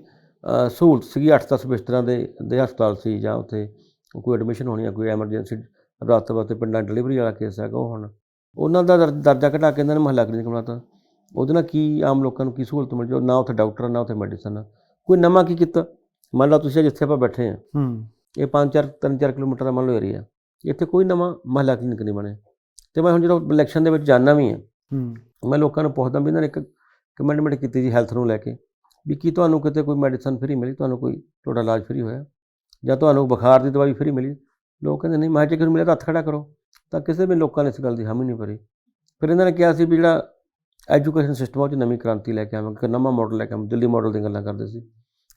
ਸਹੂਲਤ ਸੀਗੀ 8-10 ਬਿਸਤਰਾਂ ਦੇ ਦੇ ਹਸਪਤਾਲ ਸੀ ਜਾਂ ਉੱਥੇ ਕੋਈ ਐਡਮਿਸ਼ਨ ਹੋਣੀ ਆ ਕੋਈ ਐਮਰਜੈਂਸੀ ਰਾਤ ਵਾਸਤੇ ਪਿੰਡਾਂ ਡਿਲੀਵਰੀ ਵਾਲਾ ਕੇਸ ਹੈਗਾ ਉਹ ਹੁਣ। ਉਹਨਾਂ ਦਾ ਦਰ- ਦਰਜਾ ਘਟਾ ਕੇ ਇਹਨਾਂ ਨੇ ਮਹੱਲਾ ਕਲੀਨਿਕ ਬਣਾਤਾ। ਉਹਦੇ ਨਾਲ ਕੀ ਆਮ ਲੋਕਾਂ ਨੂੰ ਕੀ ਸਹੂਲਤ ਮਿਲ ਜਾਓ ਨਾ ਉੱਥੇ ਡਾਕਟਰ ਨਾ ਉੱਥੇ ਮੈਡੀਸਨ ਕੋਈ ਨਵਾਂ ਕੀ ਕੀਤਾ? ਮੰਨ ਲਓ ਤੁਸੀਂ ਜਿੱਥੇ ਆਪਾਂ ਬੈਠੇ ਹੂੰ ਇਹ 5-4 3-4 ਕਿਲੋਮੀਟਰ ਦਾ ਮੰਨ ਲਓ ਏਰੀਆ ਇੱਥੇ ਕੋਈ ਨਵਾਂ ਮਹੱਲਾ ਕਲੀਨਿਕ ਨਹੀਂ ਬਣੇ ਤੇ ਮੈਂ ਹੁਣ ਜਦੋਂ ਇਲੈਕਸ਼ਨ ਦੇ ਵਿੱਚ ਜਾਣਾ ਵੀ ਹਾਂ ਹੂੰ। ਮੈਂ ਲੋਕਾਂ ਨੂੰ ਪੁੱਛਦਾ ਵੀ ਇਹਨਾਂ ਨੇ ਇੱਕ ਕਮੈਂਡਮੈਂਟ ਕੀਤੀ ਜੀ ਹੈਲਥ ਨੂੰ ਲੈ ਕੇ ਵੀ ਕੀ ਤੁਹਾਨੂੰ ਕਿਤੇ ਕੋਈ ਮੈਡੀਸਨ ਫ੍ਰੀ ਮਿਲੀ? ਤੁਹਾਨੂੰ ਕੋਈ ਤੁਹਾਡਾ ਇਲਾਜ ਫ੍ਰੀ ਹੋਇਆ? ਜਾਂ ਤੁਹਾਨੂੰ ਬੁਖਾਰ ਦੀ ਦਵਾਈ ਫ੍ਰੀ ਮਿਲੀ? ਲੋਕ ਕਹਿੰਦੇ ਨਹੀਂ ਮੈਂ ਜੇ ਕਿਸੇ ਨੂੰ ਮਿਲਿਆ ਤਾਂ ਹੱਥ ਖੜਾ ਕਰੋ। ਤਾਂ ਕਿਸੇ ਵੀ ਲੋਕਾਂ ਨੇ ਇਸ ਗੱਲ ਦੀ ਹਾਮੀ ਨਹੀਂ ਭਰੀ। ਫਿਰ ਇਹਨਾਂ ਨੇ ਕਿਹਾ ਸੀ ਵੀ ਜਿਹੜਾ ਐਜੂਕੇਸ਼ਨ ਸਿਸਟਮ ਉਹ 'ਚ ਨਵੀਂ ਕ੍ਰਾਂਤੀ ਲੈ ਕੇ ਆਵਾਂਗੇ ਇੱਕ ਨਵਾਂ ਮਾਡਲ ਲੈ ਕੇ ਆਵਾਂਗੇ। ਦਿੱਲੀ ਮਾਡਲ ਦੀ ਗੱਲਾਂ ਕਰਦੇ ਸੀ।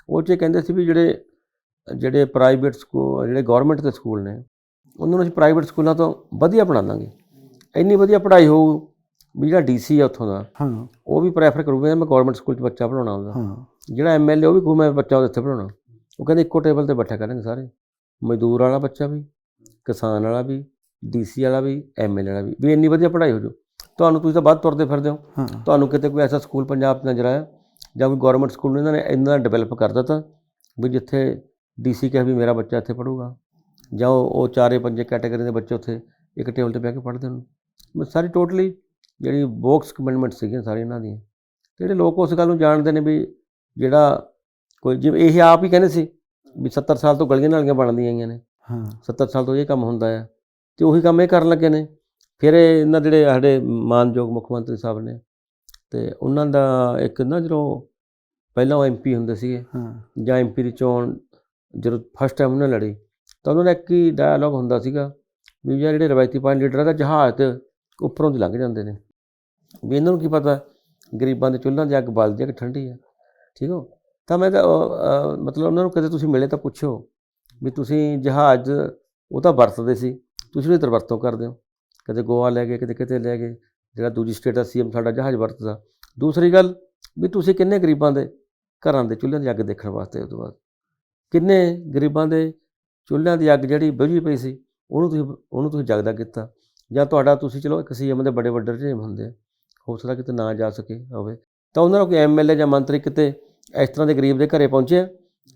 ਉਹ 'ਚ ਕਹਿੰਦੇ ਸੀ ਵੀ ਜਿਹੜੇ ਜਿਹੜੇ ਪ੍ਰਾਈਵੇਟ ਸਕੂਲ ਜਿਹੜੇ ਗਵਰਨਮੈਂਟ ਦੇ ਸਕੂਲ ਨੇ ਉਹਨਾਂ ਨੂੰ ਅਸੀਂ ਪ੍ਰਾਈਵੇਟ ਸਕੂਲਾਂ ਤੋਂ ਵਧੀਆ ਬਣਾ ਦਾਂਗੇ। ਇੰਨੀ ਵਧੀਆ ਪੜ੍ਹਾਈ ਹੋਊ ਵੀ ਜਿਹੜਾ ਡੀਸੀ ਆ ਉੱਥੋਂ ਦਾ ਹਾਂ। ਉਹ ਵੀ ਪ੍ਰੈਫਰ ਕਰੂਗਾ ਮੈਂ ਗਵਰਨਮੈਂਟ ਸਕੂਲ 'ਚ ਬੱਚਾ ਪੜਾਉਣਾ ਹੁੰਦਾ ਹਾਂ। ਜਿਹੜਾ ਐਮਐਲਏ ਉਹ ਵੀ ਕਹੂ ਮੈਂ ਬੱਚਾ ਉਹਦੇ ਇੱਥੇ ਪੜਾਉਣਾ ਉਹ ਕਹਿੰਦੇ ਇੱਕੋ ਟੇਬਲ ਤੇ ਬੈਠਾ ਕਰਾਂਗੇ ਸਾਰੇ। ਮਜ਼ਦੂਰ ਵਾਲਾ ਬੱਚਾ ਵੀ ਕਿਸਾਨ ਵਾਲਾ ਵੀ ਡੀਸੀ ਵਾਲਾ ਵੀ ਐਮਐਲਏ ਵਾਲਾ ਵੀ। ਵੀ ਇੰਨੀ ਵਧੀਆ ਪੜ੍ਹਾਈ ਹੋ ਜੂ ਤੁਹਾਨੂੰ ਤੁਸੀਂ ਤਾਂ ਵੱਧ ਤੁਰਦੇ ਫਿਰਦੇ ਹਾਂ। ਤੁਹਾਨੂੰ ਕਿਤੇ ਕੋਈ ਐਸਾ ਸਕੂਲ ਪੰਜਾਬ 'ਚ ਨਜ਼ਰ ਆਇਆ? ਜਾਂ ਕੋਈ ਗਵਰਨਮੈਂਟ ਸਕੂਲ ਨੂੰ ਇਹਨਾਂ ਨੇ ਇੰਨਾ ਡਿਵੈਲਪ ਕਰ ਦਿੱਤਾ ਵੀ ਜਿੱਥੇ ਡੀਸੀ ਕਹੇ ਵੀ ਮੇਰਾ ਬੱਚਾ ਇੱਥੇ ਪੜੂਗਾ ਜਾਂ ਉਹ ਚਾਰੇ ਪੰਜੇ ਕੈਟਾਗਰੀ ਦੇ ਬੱਚੇ ਉੱਥੇ ਇੱਕ ਟੇਬਲ ਤੇ ਬਹਿ ਕੇ ਪੜ੍ਹਦੇ ਹਨ ਮੈਂ ਸਾਰੀ ਟੋਟਲੀ ਜਿਹੜੀ ਬੋਕਸ ਕਮੈਂਡਮੈਂਟ ਸੀਗੀਆਂ ਸਾਰੀ ਇਹਨਾਂ ਦੀਆਂ। ਜਿਹੜੇ ਲੋਕ ਉਸ ਗੱਲ ਨੂੰ ਜਾਣਦੇ ਨੇ ਵੀ ਜਿਹੜਾ ਕੋਈ ਜਿਵੇਂ ਇਹ ਆਪ ਹੀ ਕਹਿੰਦੇ ਸੀ ਵੀ 70 ਸਾਲ ਤੋਂ ਗਲੀਆਂ ਨਾਲੀਆਂ ਬਣਦੀਆਂ ਆਈਆਂ ਨੇ। ਹਾਂ। 70 ਸਾਲ ਤੋਂ ਇਹ ਕੰਮ ਹੁੰਦਾ ਹੈ ਤੇ ਉਹੀ ਕੰਮ ਇਹ ਕਰਨ ਲੱਗੇ ਨੇ। ਫਿਰ ਇਹ ਇਹਨਾਂ ਜਿਹੜੇ ਸਾਡੇ ਮਾਨਯੋਗ ਮੁੱਖ ਮੰਤਰੀ ਸਾਹਿਬ ਨੇ ਤੇ ਉਹਨਾਂ ਦਾ ਇੱਕ ਨਾ ਜਦੋਂ ਪਹਿਲਾਂ ਉਹ ਐਮਪੀ ਹੁੰਦੇ ਸੀਗੇ ਹਾਂ। ਜਾਂ ਐਮਪੀ ਦੀ ਚੋਣ ਜਦੋਂ ਫਸਟ ਟਾਈਮ ਉਹਨੇ ਲੜੀ ਤਾਂ ਉਹਨਾਂ ਦਾ ਇੱਕ ਹੀ ਡਾਇਲੋਗ ਹੁੰਦਾ ਸੀਗਾ ਵੀ ਯਾਰ ਜਿਹੜੇ ਰਵਾਇਤੀ ਪਾਰਟੀ ਲੀਡਰ ਆ ਤਾਂ ਜਹਾਜ਼ ਤੇ ਉੱਪਰੋਂ ਦੀ ਲੰਘ ਜਾਂਦੇ ਨੇ। ਵੀ ਇਹਨਾਂ ਨੂੰ ਕੀ ਪਤਾ ਗਰੀਬਾਂ ਦੇ ਚੁੱਲ੍ਹਾਂ ਦੀ ਅੱਗ ਬਲਦੀ ਹੈ ਕਿ ਠੰਡੀ ਹੈ ਠੀਕ ਹੋ? ਤਾਂ ਮੈਂ ਤਾਂ ਮਤਲਬ ਉਹਨਾਂ ਨੂੰ ਕਦੇ ਤੁਸੀਂ ਮਿਲੇ ਤਾਂ ਪੁੱਛੋ ਵੀ ਤੁਸੀਂ ਜਹਾਜ਼ ਉਹ ਤਾਂ ਵਰਤਦੇ ਸੀ ਤੁਸੀਂ ਵੀ ਵਰਤੋਂ ਕਰਦੇ ਹੋ। ਕਦੇ ਗੋਆ ਲੈ ਗਏ ਕਦੇ ਕਿਤੇ ਲੈ ਗਏ। ਜਿਹੜਾ ਦੂਜੀ ਸਟੇਟ ਦਾ ਸੀਐਮ ਸਾਡਾ ਜਹਾਜ਼ ਵਰਤਦਾ। ਦੂਸਰੀ ਗੱਲ ਵੀ ਤੁਸੀਂ ਕਿੰਨੇ ਗਰੀਬਾਂ ਦੇ ਘਰਾਂ ਦੇ ਚੁੱਲ੍ਹਿਆਂ ਦੀ ਅੱਗ ਦੇਖਣ ਵਾਸਤੇ ਉਹ ਤੋਂ ਬਾਅਦ ਕਿੰਨੇ ਗਰੀਬਾਂ ਦੇ ਚੁੱਲ੍ਹਿਆਂ ਦੀ ਅੱਗ ਜਿਹੜੀ ਬੁਝੀ ਪਈ ਸੀ ਉਹਨੂੰ ਤੁਸੀਂ ਉਹਨੂੰ ਤੁਸੀਂ ਜਗਦਾ ਕੀਤਾ। ਜਾਂ ਤੁਹਾਡਾ ਤੁਸੀਂ ਚਲੋ ਇੱਕ ਸੀਐਮ ਦੇ ਬੜੇ ਵੱਡੇ ਰੁਝੇਵੇਂ ਹੁੰਦੇ ਆ। ਹੋ ਸਕਦਾ ਕਿਤੇ ਨਾ ਜਾ ਸਕੇ ਹੋਵੇ। ਤਾਂ ਉਹਨਾਂ ਨੂੰ ਕੋਈ ਐਮਐਲਏ ਜਾਂ ਮੰਤਰੀ ਕਿਤੇ ਇਸ ਤਰ੍ਹਾਂ ਦੇ ਗਰੀਬ ਦੇ ਘਰੇ ਪਹੁੰਚੇ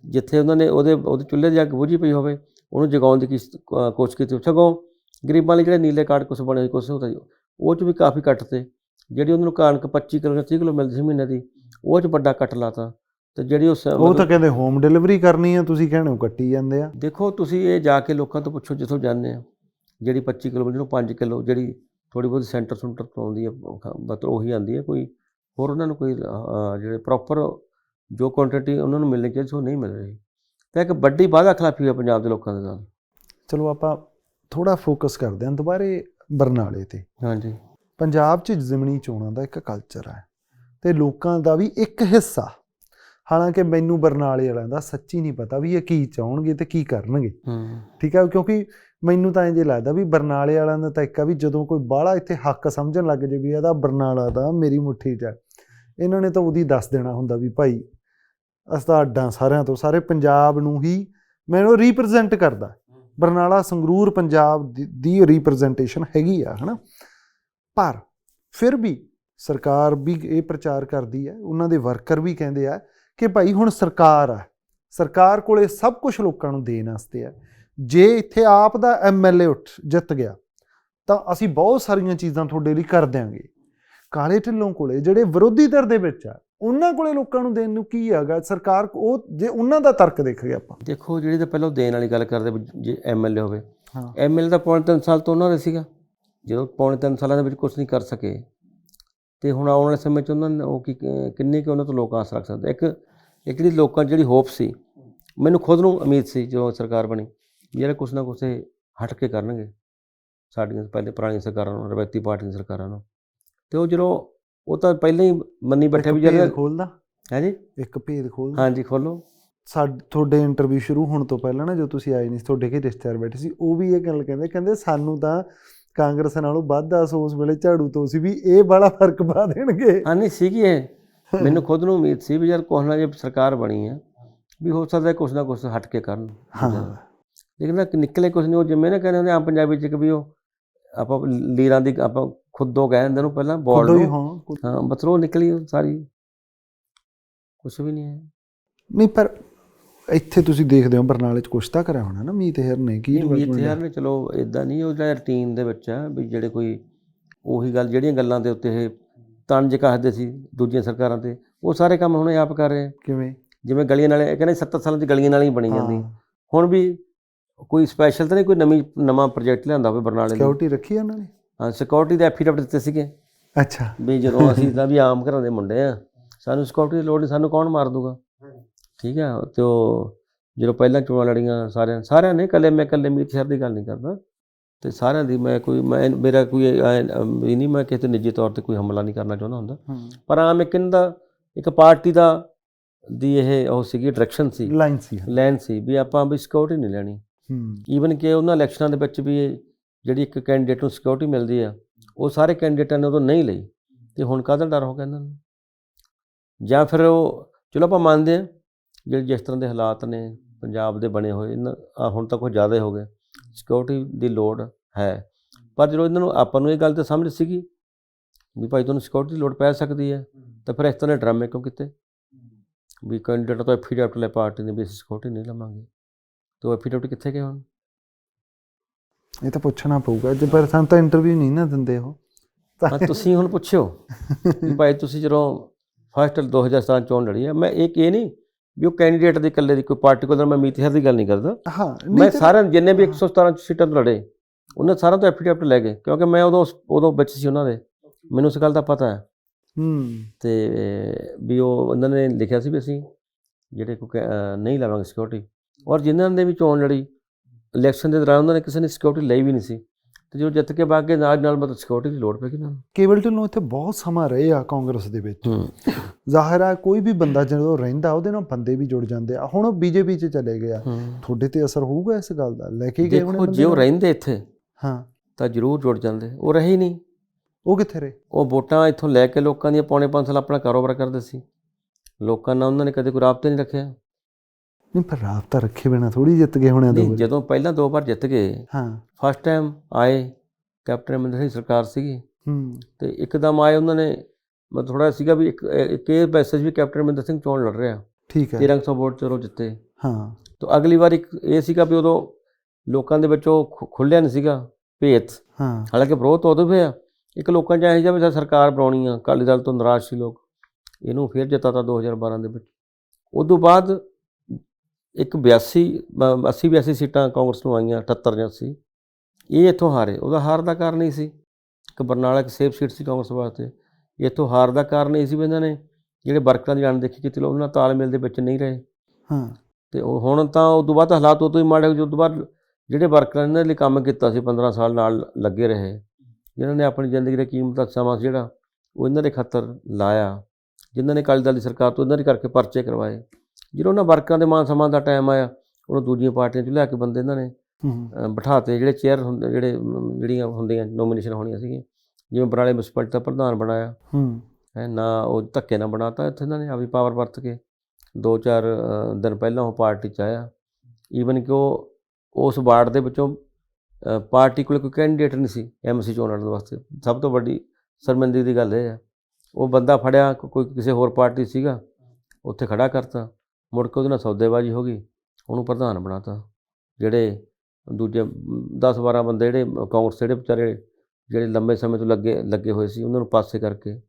ਜਿੱਥੇ ਉਹਨਾਂ ਨੇ ਉਹਦੇ ਉਹਦੇ ਚੁੱਲ੍ਹੇ ਦੀ ਅੱਗ ਬੁਝੀ ਪਈ ਹੋਵੇ ਉਹਨੂੰ ਜਗਾਉਣ ਦੀ ਕਿਸ ਕੋਸ਼ਿਸ਼ ਕੀਤੀ। ਸਗੋਂ ਗਰੀਬਾਂ ਲਈ ਜਿਹੜੇ ਨੀਲੇ ਕਾਰਡ ਕੁਛ ਬਣੇ ਹੋਏ ਕੁਛ ਹੁੰਦਾ ਜੀ, ਉਹ 'ਚ ਵੀ ਕਾਫੀ ਕੱਟ ਤੇ। ਜਿਹੜੀ ਉਹਨਾਂ ਨੂੰ ਕਣਕ 25 ਕਿਲੋ ਜਾਂ 30 ਕਿਲੋ ਮਿਲਦੀ ਸੀ ਮਹੀਨੇ ਦੀ ਉਹ 'ਚ ਵੱਡਾ ਕੱਟ ਲਾਤਾ। ਤੇ ਜਿਹੜੀ ਉਸ ਉਹ ਤਾਂ ਕਹਿੰਦੇ ਹੋਮ ਡਿਲੀਵਰੀ ਕਰਨੀ ਆ ਤੁਸੀਂ ਕਹਿੰਦੇ ਹੋ ਕੱਟੀ ਜਾਂਦੇ ਆ। ਦੇਖੋ ਤੁਸੀਂ ਇਹ ਜਾ ਕੇ ਲੋਕਾਂ ਤੋਂ ਪੁੱਛੋ ਜਿੱਥੋਂ ਜਾਂਦੇ ਆ ਜਿਹੜੀ 25 ਕਿਲੋ ਜਿਹਨੂੰ 5 ਕਿਲੋ ਜਿਹੜੀ ਥੋੜੀ ਬਹੁਤ ਸੈਂਟਰ ਸੁੰਟਰ ਤੋਂ ਆਉਂਦੀ ਹੈ ਮਤਲਬ ਉਹੀ ਆਉਂਦੀ ਹੈ ਕੋਈ ਹੋਰ ਉਹਨਾਂ ਨੂੰ ਕੋਈ ਜਿਹੜੇ ਪ੍ਰੋਪਰ ਜੋ ਕੁਆਂਟੀਟੀ ਉਹਨਾਂ ਨੂੰ ਮਿਲਣੀ ਚਾਹੀਦੀ ਸੀ ਉਹ ਨਹੀਂ ਮਿਲ ਰਹੀ। ਤਾਂ ਇੱਕ ਵੱਡੀ ਵਾਅਦਾ ਖਿਲਾਫੀ ਹੈ ਪੰਜਾਬ ਦੇ ਲੋਕਾਂ ਦੇ ਨਾਲ। ਚਲੋ ਆਪਾਂ ਥੋੜਾ ਫੋਕਸ ਕਰਦੇ ਹਾਂ। ਦੁਬਾਰੇ ਬਰਨਾਲੇ ਤੇ। ਹਾਂਜੀ। ਪੰਜਾਬ 'ਚ ਜ਼ਿਮਨੀ ਚੋਣਾਂ ਦਾ ਇੱਕ ਕਲਚਰ ਹੈ ਤੇ ਲੋਕਾਂ ਦਾ ਵੀ ਇੱਕ ਹਿੱਸਾ। ਹਾਲਾਂਕਿ ਮੈਨੂੰ ਬਰਨਾਲੇ ਵਾਲਿਆਂ ਦਾ ਸੱਚੀ ਨਹੀਂ ਪਤਾ ਵੀ ਇਹ ਕੀ ਚਾਹਣਗੇ ਤੇ ਕੀ ਕਰਨਗੇ। ਠੀਕ ਹੈ ਕਿਉਂਕਿ ਮੈਨੂੰ ਤਾਂ ਇੰਜ ਲੱਗਦਾ ਵੀ ਬਰਨਾਲੇ ਵਾਲਿਆਂ ਦਾ ਤਾਂ ਇੱਕ ਆ ਵੀ ਜਦੋਂ ਕੋਈ ਬਾਹਲਾ ਇੱਥੇ ਹੱਕ ਸਮਝਣ ਲੱਗ ਜੇ ਵੀ ਇਹਦਾ ਬਰਨਾਲਾ ਦਾ ਮੇਰੀ ਮੁੱਠੀ 'ਚ ਹੈ ਇਹਨਾਂ ਨੇ ਤਾਂ ਉਹਦੀ ਦੱਸ ਦੇਣਾ ਹੁੰਦਾ ਵੀ ਭਾਈ ਅਸੀਂ ਤਾਂ ਅੱਡਾਂ ਸਾਰਿਆਂ ਤੋਂ ਸਾਰੇ ਪੰਜਾਬ ਨੂੰ ਹੀ ਮੈਨੂੰ ਰਿਪਰੈਜ਼ੈਂਟ ਕਰਦਾ। ਬਰਨਾਲਾ, ਸੰਗਰੂਰ, ਪੰਜਾਬ ਦੀ- ਦੀ ਰਿਪਰੈਜ਼ੈਂਟੇਸ਼ਨ ਹੈਗੀ ਆ, ਹਨਾ? ਪਰ ਫਿਰ ਵੀ ਸਰਕਾਰ ਵੀ ਇਹ ਪ੍ਰਚਾਰ ਕਰਦੀ ਹੈ, ਉਹਨਾਂ ਦੇ ਵਰਕਰ ਵੀ ਕਹਿੰਦੇ ਆ ਕਿ ਭਾਈ ਹੁਣ ਸਰਕਾਰ ਆ, ਸਰਕਾਰ ਕੋਲੇ ਸਭ ਕੁਝ ਲੋਕਾਂ ਨੂੰ ਦੇਣ ਵਾਸਤੇ ਆ। ਜੇ ਇੱਥੇ ਆਪ ਦਾ ਐਮਐਲਏ ਉੱਠ ਜਿੱਤ ਗਿਆ, ਤਾਂ ਅਸੀਂ ਬਹੁਤ ਸਾਰੀਆਂ ਚੀਜ਼ਾਂ ਤੁਹਾਡੇ ਲਈ ਕਰ ਦਿਆਂਗੇ। ਕਾਲੇ ਢਿੱਲੋਂ ਕੋਲੇ, ਜਿਹੜੇ ਵਿਰੋਧੀ ਧਿਰ ਦੇ ਵਿੱਚ ਆ ਉਹਨਾਂ ਕੋਲੇ ਲੋਕਾਂ ਨੂੰ ਦੇਣ ਨੂੰ ਕੀ ਹੈਗਾ? ਸਰਕਾਰ ਉਹ ਜੇ ਉਹਨਾਂ ਦਾ ਤਰਕ ਦੇਖੀਏ ਆਪਾਂ। ਦੇਖੋ ਜਿਹੜੀ ਤਾਂ ਪਹਿਲਾਂ ਦੇਣ ਵਾਲੀ ਗੱਲ ਕਰਦੇ ਜੇ ਐਮਐਲਏ ਹੋਵੇ। ਹਾਂ। ਐਮਐਲਏ ਤਾਂ ਪੌਣੇ ਤਿੰਨ ਸਾਲ ਤੋਂ ਉਹਨਾਂ ਦੇ ਸੀਗਾ। ਜਦੋਂ ਪੌਣੇ ਤਿੰਨ ਸਾਲਾਂ ਦੇ ਵਿੱਚ ਕੁਝ ਨਹੀਂ ਕਰ ਸਕੇ ਤੇ ਹੁਣ ਆਉਣ ਵਾਲੇ ਸਮੇਂ 'ਚ ਉਹਨਾਂ ਨੇ ਉਹ ਕੀ ਕਿੰਨੀ ਕਿ ਉਹਨਾਂ ਤੋਂ ਲੋਕ ਆਸ ਰੱਖ ਸਕਦੇ? ਇੱਕ ਇੱਕ ਜਿਹੜੀ ਲੋਕਾਂ ਜਿਹੜੀ ਹੋਪ ਸੀ ਮੈਨੂੰ ਖੁਦ ਨੂੰ ਉਮੀਦ ਸੀ ਜਦੋਂ ਸਰਕਾਰ ਬਣੀ ਯਾਰ ਕੁਛ ਨਾ ਕੁਛ ਹਟ ਕੇ ਕਰਨਗੇ। ਸਾਡੀਆਂ ਪਹਿਲੇ ਪੁਰਾਣੀਆਂ ਸਰਕਾਰਾਂ ਨੂੰ ਰਵਾਇਤੀ ਪਾਰਟੀਆਂ ਸਰਕਾਰਾਂ ਨੂੰ। ਤੇ ਉਹ ਜਦੋਂ ਉਹ ਤਾਂ ਪਹਿਲਾਂ ਹੀ ਮੰਨੀ ਬੈਠੇ ਵੀ ਜਿਹੜੇ ਖੋਲਦਾ। ਹੈ ਜੀ? ਇੱਕ ਭੇਦ ਖੋਲਦਾ। ਹਾਂਜੀ ਖੋਲੋ। ਸਾਡ ਤੁਹਾਡੇ ਇੰਟਰਵਿਊ ਸ਼ੁਰੂ ਹੋਣ ਤੋਂ ਪਹਿਲਾਂ ਨਾ ਜੋ ਤੁਸੀਂ ਆਏ ਨਹੀਂ ਤੁਹਾਡੇ ਕੇ ਰਿਸ਼ਤੇਦਾਰ ਬੈਠੇ ਸੀ ਉਹ ਵੀ ਇਹ ਗੱਲ ਕਹਿੰਦੇ ਕਹਿੰਦੇ ਸਾਨੂੰ ਤਾਂ ਕਾਂਗਰਸ ਨਾਲੋਂ ਵੱਧ ਉਸ ਵੇਲੇ ਝਾੜੂ ਤੋਂ ਸੀ ਵੀ ਇਹ ਬੜਾ ਫ਼ਰਕ ਪਾ ਦੇਣਗੇ। ਹਾਂ ਨਹੀਂ ਸੀਗੀ ਇਹ? ਮੈਨੂੰ ਖੁਦ ਨੂੰ ਉਮੀਦ ਸੀ ਵੀ ਯਾਰ ਕੁਛ ਨਾ ਜੇ ਸਰਕਾਰ ਬਣੀ ਹੈ ਵੀ ਹੋ ਸਕਦਾ ਕੁਛ ਨਾ ਕੁਛ ਹਟ ਕੇ ਕਰਨ। ਹਾਂ। ਲੇਕਿਨ ਨਾ ਨਿਕਲੇ ਕੁਛ ਨਹੀਂ ਉਹ ਜਿਵੇਂ ਨਾ ਕਹਿੰਦੇ ਹੁੰਦੇ ਆਮ ਪੰਜਾਬੀ ਚ ਕਿ ਵੀ ਉਹ ਆਪਾਂ ਲੀਰਾਂ ਦੀ ਆਪਾਂ ਖੁੱਦੋ ਕਹਿ ਦਿੰਦੇ ਨੂੰ ਪਹਿਲਾਂ ਬੋਲ ਖੁਦੋਂ ਹੀ ਨੂੰ ਹਾਂ ਨਿਕਲੀ ਉਹ ਸਾਰੀ। ਕੁਛ ਵੀ ਨਹੀਂ ਹੈ। ਨਹੀਂ ਪਰ ਇੱਥੇ ਤੁਸੀਂ ਦੇਖਦੇ ਹੋ ਬਰਨਾਲੇ ਚ ਕੁਛ ਤਾਂ ਕਰਿਆ ਹੋਣਾ ਨਾ ਮੀਤ ਹੇਰ ਨੇ ਕੀ development ਯਾਰ ਨੇ ਚਲੋ ਇਦਾਂ ਨਹੀਂ ਉਹ ਜਿਹੜਾ ਰੂਟੀਨ ਦੇ ਵਿੱਚ ਆ ਵੀ ਜਿਹੜੇ ਕੋਈ ਉਹੀ ਗੱਲ ਜਿਹੜੀਆਂ ਗੱਲਾਂ ਦੇ ਉੱਤੇ ਇਹ ਤੰਜ ਕੱਸਦੇ ਸੀ ਦੂਜੀਆਂ ਸਰਕਾਰਾਂ ਤੇ ਉਹ ਸਾਰੇ ਕੰਮ ਹੁਣ ਇਹ ਆਪ ਕਰ ਰਹੇ ਆ। ਕਿਵੇਂ? ਜਿਵੇਂ ਗਲੀਆਂ ਨਾਲੇ ਇਹ ਕਹਿੰਦੇ 70 ਸਾਲਾਂ ਚ ਗਲੀਆਂ ਨਾਲੇ ਹੀ ਬਣੀ ਜਾਂਦੀ ਹੁਣ ਵੀ ਕੋਈ ਸਪੈਸ਼ਲ ਤਾਂ ਨਹੀਂ ਕੋਈ ਨਵੀਂ ਨਵਾਂ ਪ੍ਰੋਜੈਕਟ ਲਿਆਂਦਾ ਹੋਵੇ ਬਰਨਾਲੇ ਲਈ ਸਿਕਿਉਰਿਟੀ ਰੱਖੀ ਆ ਉਹਨਾਂ ਨੇ? ਸਿਕਿਉਰਿਟੀ ਦੇ ਐਫੀਡੇਵਿਟ ਦਿੱਤੇ ਸੀਗੇ। ਅੱਛਾ। ਵੀ ਜਦੋਂ ਅਸੀਂ ਤਾਂ ਵੀ ਆਮ ਘਰਾਂ ਦੇ ਮੁੰਡੇ ਆ ਸਾਨੂੰ ਸਿਕਿਉਰਿਟੀ ਦੀ ਲੋੜ ਨਹੀਂ ਸਾਨੂੰ ਕੌਣ ਮਾਰ ਦੂਗਾ? ਠੀਕ ਹੈ ਤੇ ਉਹ ਜਦੋਂ ਪਹਿਲਾਂ ਚੋਣਾਂ ਲੜੀਆਂ ਸਾਰਿਆਂ ਸਾਰਿਆਂ ਨੇ ਇਕੱਲੇ ਮੈਂ ਇਕੱਲੇ ਮੀਤ ਸ਼ਹਿਰ ਦੀ ਗੱਲ ਨਹੀਂ ਕਰਦਾ। ਤੇ ਸਾਰਿਆਂ ਦੀ ਮੈਂ ਕੋਈ ਮੈਂ ਮੇਰਾ ਕੋਈ ਇਹ ਨਹੀਂ ਮੈਂ ਕਿਸੇ ਨਿੱਜੀ ਤੌਰ ਤੇ ਕੋਈ ਹਮਲਾ ਨਹੀਂ ਕਰਨਾ ਚਾਹੁੰਦਾ ਹੁੰਦਾ। ਹੂੰ। ਪਰ ਆਮ ਇੱਕ ਦਾ ਇੱਕ ਪਾਰਟੀ ਦਾ ਦੀ ਇਹ ਉਹ ਸੀਗੀ ਡਾਇਰੈਕਸ਼ਨ ਸੀ। ਲਾਈਨ ਸੀ। ਲੈਣ ਸੀ ਵੀ ਆਪਾਂ ਵੀ ਸਿਕਿਉਰਿਟੀ ਨਹੀਂ ਲੈਣੀ। ਹੂੰ। ਈਵਨ ਕਿ ਉਹਨਾਂ ਇਲੈਕਸ਼ਨਾਂ ਦੇ ਵਿੱਚ ਵੀ ਇਹ ਜਿਹੜੀ ਇੱਕ ਕੈਂਡੀਡੇਟ ਨੂੰ ਸਿਕਿਉਰਿਟੀ ਮਿਲਦੀ ਆ, ਉਹ ਸਾਰੇ ਕੈਂਡੀਡੇਟਾਂ ਨੇ ਉਦੋਂ ਨਹੀਂ ਲਈ, ਤੇ ਹੁਣ ਕਾਹਦਾ ਡਰ ਹੋ ਗਿਆ ਇਹਨਾਂ ਨੂੰ? ਜਾਂ ਫਿਰ ਉਹ, ਚਲੋ ਆਪਾਂ ਮੰਨਦੇ ਆ ਜਿਹੜੇ ਜਿਸ ਤਰ੍ਹਾਂ ਦੇ ਹਾਲਾਤ ਨੇ, ਪੰਜਾਬ ਦੇ ਬਣੇ ਹੋਏ, ਇਹਨਾਂ ਹੁਣ ਤਾਂ ਕੁਝ ਜ਼ਿਆਦਾ ਹੋ ਗਏ ਸਿਕਿਉਰਿਟੀ ਦੀ ਲੋੜ ਹੈ। ਪਰ ਜਦੋਂ ਇਹਨਾਂ ਨੂੰ, ਆਪਾਂ ਨੂੰ ਇਹ ਗੱਲ ਤਾਂ ਸਮਝ ਸੀਗੀ ਵੀ ਭਾਈ ਤੁਹਾਨੂੰ ਸਿਕਿਉਰਿਟੀ ਦੀ ਲੋੜ ਪੈ ਸਕਦੀ ਹੈ, ਤਾਂ ਫਿਰ ਇਸ ਤਰ੍ਹਾਂ ਦੇ ਡਰਾਮੇ ਕਿਉਂ ਕੀਤੇ? ਵੀ ਕੈਂਡੀਡੇਟ ਤੋਂ ਐਫੀਡੈਵਿਟ ਲੈ ਪਾਰਟੀ ਨੇ, ਵੀ ਅਸੀਂ ਸਿਕਿਉਰਿਟੀ ਨਹੀਂ ਲਵਾਂਗੇ। ਤੇ ਉਹ ਐਫੀਡੈਵਿਟ ਕਿੱਥੇ ਗਏ ਹੁਣ? ਇਹ ਤਾਂ ਪੁੱਛਣਾ ਪਊਗਾ ਜੇ ਪਰ ਸਾਨੂੰ ਤਾਂ ਇੰਟਰਵਿਊ ਨਹੀਂ ਨਾ ਦਿੰਦੇ ਉਹ। ਤਾਂ ਤੁਸੀਂ ਹੁਣ ਪੁੱਛਿਓ ਭਾਈ ਤੁਸੀਂ ਜਦੋਂ ਫਸਟ 2017 ਚੋਣ ਲੜੀ ਹੈ ਮੈਂ ਇਹ ਇਹ ਨਹੀਂ ਵੀ ਉਹ ਕੈਂਡੀਡੇਟ ਦੇ ਇਕੱਲੇ ਦੀ ਕੋਈ ਪਾਰਟਿਕੂਲਰ ਮੈਂ ਮੀਤਿਹਰ ਦੀ ਗੱਲ ਨਹੀਂ ਕਰਦਾ। ਹਾਂ ਮੈਂ ਸਾਰਿਆਂ ਜਿੰਨੇ ਵੀ 117 ਸੀਟਾਂ ਤੋਂ ਲੜੇ ਉਹਨਾਂ ਸਾਰਾ ਤੋਂ ਐਫੀਡੈਵਿਟ ਲੈ ਗਏ ਕਿਉਂਕਿ ਮੈਂ ਉਦੋਂ ਉਦੋਂ ਵਿੱਚ ਸੀ ਉਹਨਾਂ ਦੇ। ਮੈਨੂੰ ਇਸ ਗੱਲ ਦਾ ਪਤਾ ਹੈ। ਹੂੰ। ਤੇ ਵੀ ਉਹ ਉਹਨਾਂ ਨੇ ਲਿਖਿਆ ਸੀ ਵੀ ਅਸੀਂ ਜਿਹੜੇ ਕੋ ਨਹੀਂ ਲਵਾਂਗੇ ਸਿਕਿਉਰਿਟੀ ਔਰ ਜਿਨ੍ਹਾਂ ਨੇ ਵੀ ਚੋਣ ਲੜੀ ਇਲੈਕਸ਼ਨ ਦੇ ਦੌਰਾਨ ਉਹਨਾਂ ਨੇ ਕਿਸੇ ਨੇ ਸਿਕਿਉਰਿਟੀ ਲਈ ਵੀ ਨਹੀਂ ਸੀ। ਤੇ ਜਦੋਂ ਜਿੱਤ ਕੇ ਬਾਗੇ ਨਾਲ ਨਾਲ ਮਤਲਬ ਸਿਕਿਉਰਿਟੀ ਦੀ ਲੋੜ ਪੈ ਗਈ ਉਹਨਾਂ ਨੂੰ। ਕੇਵਲ ਢਿੱਲੋਂ ਇੱਥੇ ਬਹੁਤ ਸਮਾਂ ਰਹੇ ਆ ਕਾਂਗਰਸ ਦੇ ਵਿੱਚ। ਜ਼ਾਹਿਰ ਆ ਕੋਈ ਵੀ ਬੰਦਾ ਜਦੋਂ ਰਹਿੰਦਾ ਉਹਦੇ ਨਾਲ ਬੰਦੇ ਵੀ ਜੁੜ ਜਾਂਦੇ ਆ। ਹੁਣ ਉਹ ਬੀਜੇਪੀ 'ਚ ਚਲੇ ਗਿਆ ਤੁਹਾਡੇ ਤੇ ਅਸਰ ਹੋਊਗਾ ਇਸ ਗੱਲ ਦਾ? ਲੈ ਕੇ ਗਏ ਬੰਦੇ ਜੇ ਉਹ? ਰਹਿੰਦੇ ਇੱਥੇ ਹਾਂ। ਤਾਂ ਜ਼ਰੂਰ ਜੁੜ ਜਾਂਦੇ। ਉਹ ਰਹੇ ਨਹੀਂ। ਉਹ ਕਿੱਥੇ ਰਹੇ? ਉਹ ਵੋਟਾਂ ਇੱਥੋਂ ਲੈ ਕੇ ਲੋਕਾਂ ਦੀਆਂ ਪੌਣੇ ਪੰਜ ਸਾਲ ਆਪਣਾ ਕਾਰੋਬਾਰ ਕਰਦੇ ਸੀ। ਲੋਕਾਂ ਨਾਲ ਉਹਨਾਂ ਨੇ ਕਦੇ ਕੋਈ ਰਾਬਤਾ ਨਹੀਂ ਰੱਖਿਆ। ਨਹੀਂ ਪਰ ਰਾਬਤਾ ਰੱਖੇ ਬਿਨਾ ਥੋੜੀ ਜਿੱਤ ਗਏ ਹੋਣੇ ਆ ਦੋ ਨਹੀਂ ਵਾਰੀ। ਜਦੋਂ ਪਹਿਲਾਂ ਦੋ ਵਾਰ ਜਿੱਤ ਗਏ ਹਾਂ। ਫਸਟ ਟਾਈਮ ਆਏ ਕੈਪਟਨ ਅਮਰਿੰਦਰ ਸਿੰਘ ਸਰਕਾਰ ਸੀਗੀ। ਹੂੰ। ਤੇ ਇੱਕਦਮ ਆਏ ਉਹਨਾਂ ਨੇ ਮਤਲਬ ਥੋੜਾ ਸੀਗਾ ਵੀ ਇੱਕ ਇੱਕ ਇਹ ਮੈਸੇਜ ਵੀ ਕੈਪਟਨ ਅਮਰਿੰਦਰ ਸਿੰਘ ਚੋਣ ਲੜ ਰਿਹਾ। ਠੀਕ ਹੈ। 1300 ਵੋਟ ਚਲੋ ਜਿੱਤੇ। ਹਾਂ। ਤਾਂ ਅਗਲੀ ਵਾਰ ਇੱਕ ਇਹ ਸੀਗਾ ਵੀ ਉਦੋਂ ਲੋਕਾਂ ਦੇ ਵਿੱਚ ਉਹ ਖੁੱਲਿਆ ਨਹੀਂ ਸੀਗਾ ਭੇਤ। ਹਾਂ। ਹਾਲਾਂਕਿ ਵਿਰੋਧ ਤਾਂ ਉਦੋਂ ਵੀ ਹੋਇਆ। ਇੱਕ ਲੋਕਾਂ 'ਚ ਇਹੋ ਜਿਹਾ ਵੀ ਸਰਕਾਰ ਬਣਾਉਣੀ ਆ ਅਕਾਲੀ ਦਲ ਤੋਂ ਨਾਰਾਜ਼ ਸੀ ਲੋਕ। ਇਹਨੂੰ ਫਿਰ ਜਿਤਾਤਾ 2012 ਦੇ ਵਿੱਚ। ਉਦੋਂ ਬਾਅਦ ਇੱਕ 82 ਅ, 80 82 ਸੀਟਾਂ ਕਾਂਗਰਸ ਨੂੰ ਆਈਆਂ 78 ਜਾਂ 80 ਇਹ ਇੱਥੋਂ ਹਾਰੇ ਉਹਦਾ ਹਾਰ ਦਾ ਕਾਰਨ ਇਹ ਸੀ ਕਿ ਬਰਨਾਲਾ ਇੱਕ ਸੇਫ ਸੀਟ ਸੀ ਕਾਂਗਰਸ ਵਾਸਤੇ। ਇੱਥੋਂ ਹਾਰ ਦਾ ਕਾਰਨ ਇਹ ਸੀ ਵੀ ਇਹਨਾਂ ਨੇ ਜਿਹੜੇ ਵਰਕਰਾਂ ਦੀ ਅਣਦੇਖੀ ਕੀਤੀ ਲੋਕ ਉਹਨਾਂ ਨਾਲ ਤਾਲਮੇਲ ਦੇ ਵਿੱਚ ਨਹੀਂ ਰਹੇ। ਹਾਂ। ਤੇ ਉਹ ਹੁਣ ਤਾਂ ਉਦੋਂ ਬਾਅਦ ਹਾਲਾਤ ਉਦੋਂ ਹੀ ਮਾੜੇ ਹੋ ਉਦੋਂ ਬਾਅਦ ਜਿਹੜੇ ਵਰਕਰਾਂ ਨੇ ਲਈ ਕੰਮ ਕੀਤਾ ਸੀ 15 ਸਾਲ ਨਾਲ ਲੱਗੇ ਰਹੇ ਜਿਨ੍ਹਾਂ ਨੇ ਆਪਣੀ ਜ਼ਿੰਦਗੀ ਦਾ ਕੀਮਤੀ ਸਮਾਂ ਸੀ ਜਿਹੜਾ ਉਹ ਇਹਨਾਂ ਦੇ ਖਾਤਰ ਲਾਇਆ ਜਿਨ੍ਹਾਂ ਨੇ ਅਕਾਲੀ ਦਲ ਦੀ ਸਰਕਾਰ ਤੋਂ ਇਹਨਾਂ ਦੇ ਕਰਕੇ ਪਰਚੇ ਕਰਵਾਏ। ਜਦੋਂ ਉਹਨਾਂ ਵਰਕਰਾਂ ਦੇ ਮਾਨ ਸਮਾਨ ਦਾ ਟਾਈਮ ਆਇਆ ਉਹਨੂੰ ਦੂਜੀਆਂ ਪਾਰਟੀਆਂ 'ਚ ਲਿਆ ਕੇ ਬੰਦੇ ਇਹਨਾਂ ਨੇ ਬਿਠਾਤੇ ਜਿਹੜੇ ਚੇਅਰ ਹੁੰਦੇ ਜਿਹੜੇ ਜਿਹੜੀਆਂ ਹੁੰਦੀਆਂ ਨੋਮੀਨੇਸ਼ਨ ਹੋਣੀਆਂ ਸੀਗੀਆਂ ਜਿਵੇਂ ਬਰਾਲੇ ਮਿਊਨਿਸਪੈਲਿਟੀ ਦਾ ਪ੍ਰਧਾਨ ਬਣਾਇਆ। ਹੂੰ। ਹੈ ਨਾ ਉਹ ਧੱਕੇ ਨਾਲ ਬਣਾਤਾ ਇੱਥੇ ਇਹਨਾਂ ਨੇ ਆਪਣੀ ਪਾਵਰ ਵਰਤ ਕੇ। ਦੋ ਚਾਰ ਦਿਨ ਪਹਿਲਾਂ ਉਹ ਪਾਰਟੀ ਚ ਆਇਆ। ਈਵਨ ਕਿ ਉਹ ਉਸ ਵਾਰਡ ਦੇ ਵਿੱਚੋਂ ਪਾਰਟੀ ਕੋਲ ਕੋਈ ਕੈਂਡੀਡੇਟ ਨਹੀਂ ਸੀ ਐਮਸੀ ਚੋਣ ਲੜਨ ਵਾਸਤੇ। ਸਭ ਤੋਂ ਵੱਡੀ ਸ਼ਰਮਿੰਦਗੀ ਦੀ ਗੱਲ ਇਹ ਹੈ ਉਹ ਬੰਦਾ ਫੜਿਆ ਕੋਈ ਕਿਸੇ ਹੋਰ ਪਾਰਟੀ ਸੀਗਾ ਉੱਥੇ ਖੜਾ ਕਰਤਾ। ਮੁੜ ਕੇ ਉਹਦੇ ਨਾਲ ਸੌਦੇਬਾਜ਼ੀ ਹੋ ਗਈ, ਉਹਨੂੰ ਪ੍ਰਧਾਨ ਬਣਾਤਾ। ਜਿਹੜੇ ਦੂਜੇ 10 12 ਬੰਦੇ ਜਿਹੜੇ ਕਾਂਗਰਸ ਜਿਹੜੇ ਵਿਚਾਰੇ ਜਿਹੜੇ ਲੰਬੇ ਸਮੇਂ ਤੋਂ ਲੱਗੇ ਲੱਗੇ ਹੋਏ ਸੀ, ਉਹਨਾਂ ਨੂੰ ਪਾਸੇ ਕਰਕੇ।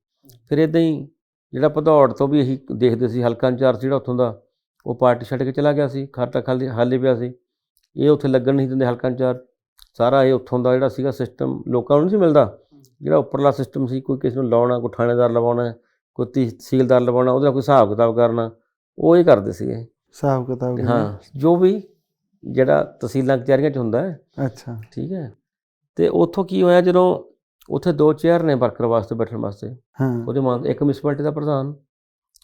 ਫਿਰ ਇਦਾਂ ਹੀ ਜਿਹੜਾ ਭਦੌੜ ਤੋਂ ਵੀ ਅਸੀਂ ਦੇਖਦੇ ਸੀ, ਹਲਕਾ ਇੰਚਾਰਜ ਜਿਹੜਾ ਉੱਥੋਂ ਦਾ, ਉਹ ਪਾਰਟੀ ਛੱਡ ਕੇ ਚਲਾ ਗਿਆ ਸੀ, ਖਾਤਾ ਖਾਲੀ ਹਾਲੇ ਪਿਆ ਸੀ। ਇਹ ਉੱਥੇ ਲੱਗਣ ਨਹੀਂ ਦਿੰਦੇ ਹਲਕਾ ਇੰਚਾਰਜ। ਸਾਰਾ ਇਹ ਉੱਥੋਂ ਦਾ ਜਿਹੜਾ ਸੀਗਾ ਸਿਸਟਮ ਲੋਕਾਂ ਨੂੰ ਨਹੀਂ ਸੀ ਮਿਲਦਾ। ਜਿਹੜਾ ਉੱਪਰਲਾ ਸਿਸਟਮ ਸੀ, ਕੋਈ ਕਿਸੇ ਨੂੰ ਲਾਉਣਾ, ਕੋਈ ਥਾਣੇਦਾਰ ਲਵਾਉਣਾ, ਕੋਈ ਤਹਿਸੀਲਦਾਰ ਲਵਾਉਣਾ, ਉਹਦਾ ਕੋਈ ਹਿਸਾਬ ਕਿਤਾਬ ਕਰਨਾ ਉਹ ਇਹ ਕਰਦੇ ਸੀਗੇ। ਹਿਸਾਬ ਕਿਤਾਬ? ਹਾਂ ਜੋ ਵੀ ਜਿਹੜਾ ਤਹਿਸੀਲਾਂ ਕਚਹਿਰੀਆਂ 'ਚ ਹੁੰਦਾ ਹੈ। ਅੱਛਾ। ਠੀਕ ਹੈ। ਤੇ ਉੱਥੋਂ ਕੀ ਹੋਇਆ ਜਦੋਂ ਉੱਥੇ ਦੋ ਚੇਅਰ ਨੇ ਵਰਕਰ ਵਾਸਤੇ ਬੈਠਣ ਵਾਸਤੇ। ਹਾਂ। ਉਹਦੇ ਮਾਨ ਇੱਕ ਮਿਊਨਿਸਪੈਲਿਟੀ ਦਾ ਪ੍ਰਧਾਨ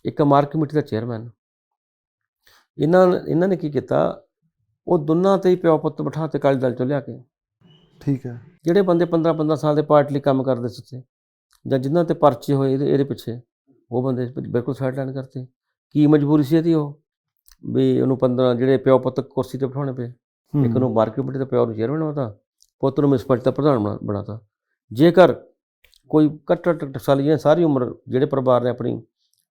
ਇੱਕ ਮਾਰਕ ਕਮੇਟੀ ਦਾ ਚੇਅਰਮੈਨ। ਇਹਨਾਂ ਇਹਨਾਂ ਨੇ ਕੀ ਕੀਤਾ? ਉਹ ਦੋਨਾਂ ਤੇ ਹੀ ਪਿਓ ਪੁੱਤ ਬਿਠਾ ਤੇ ਅਕਾਲੀ ਦਲ ਚੋਂ ਲਿਆ ਕੇ। ਠੀਕ ਹੈ। ਜਿਹੜੇ ਬੰਦੇ 15 15 ਸਾਲ ਦੇ ਪਾਰਟੀ ਲਈ ਕੰਮ ਕਰਦੇ ਸੀ ਉੱਥੇ ਜਾਂ ਜਿਨ੍ਹਾਂ ਤੇ ਪਰਚੇ ਹੋਏ ਇਹਦੇ ਇਹਦੇ ਪਿੱਛੇ ਉਹ ਬੰਦੇ ਬਿਲਕੁਲ ਸਾਈਡਲਾਈਨ ਕਰਤੇ। ਕੀ ਮਜਬੂਰੀ ਸੀ ਇਹਦੀ ਉਹ? ਵੀ ਉਹਨੂੰ 15 ਜਿਹੜੇ ਪਿਓ ਪੁੱਤ ਕੁਰਸੀ ਤੇ ਬਿਠਾਉਣੇ ਪਏ। ਇੱਕ ਨੂੰ ਮਾਰਕੀਟ ਕਮੇਟੀ ਦਾ ਪਿਓ ਨੂੰ ਚੇਅਰਮੈਨ ਬਣਾਤਾ ਪੁੱਤ ਨੂੰ ਮਿਊਨਿਸਪੈਲਿਟੀ ਦਾ ਪ੍ਰਧਾਨ ਬਣਾ- ਬਣਾਤਾ। ਜੇਕਰ ਕੋਈ ਕੱਟੜ ਟਕਸਾਲੀਆਂ ਸਾਰੀ ਉਮਰ ਜਿਹੜੇ ਪਰਿਵਾਰ ਨੇ ਆਪਣੀ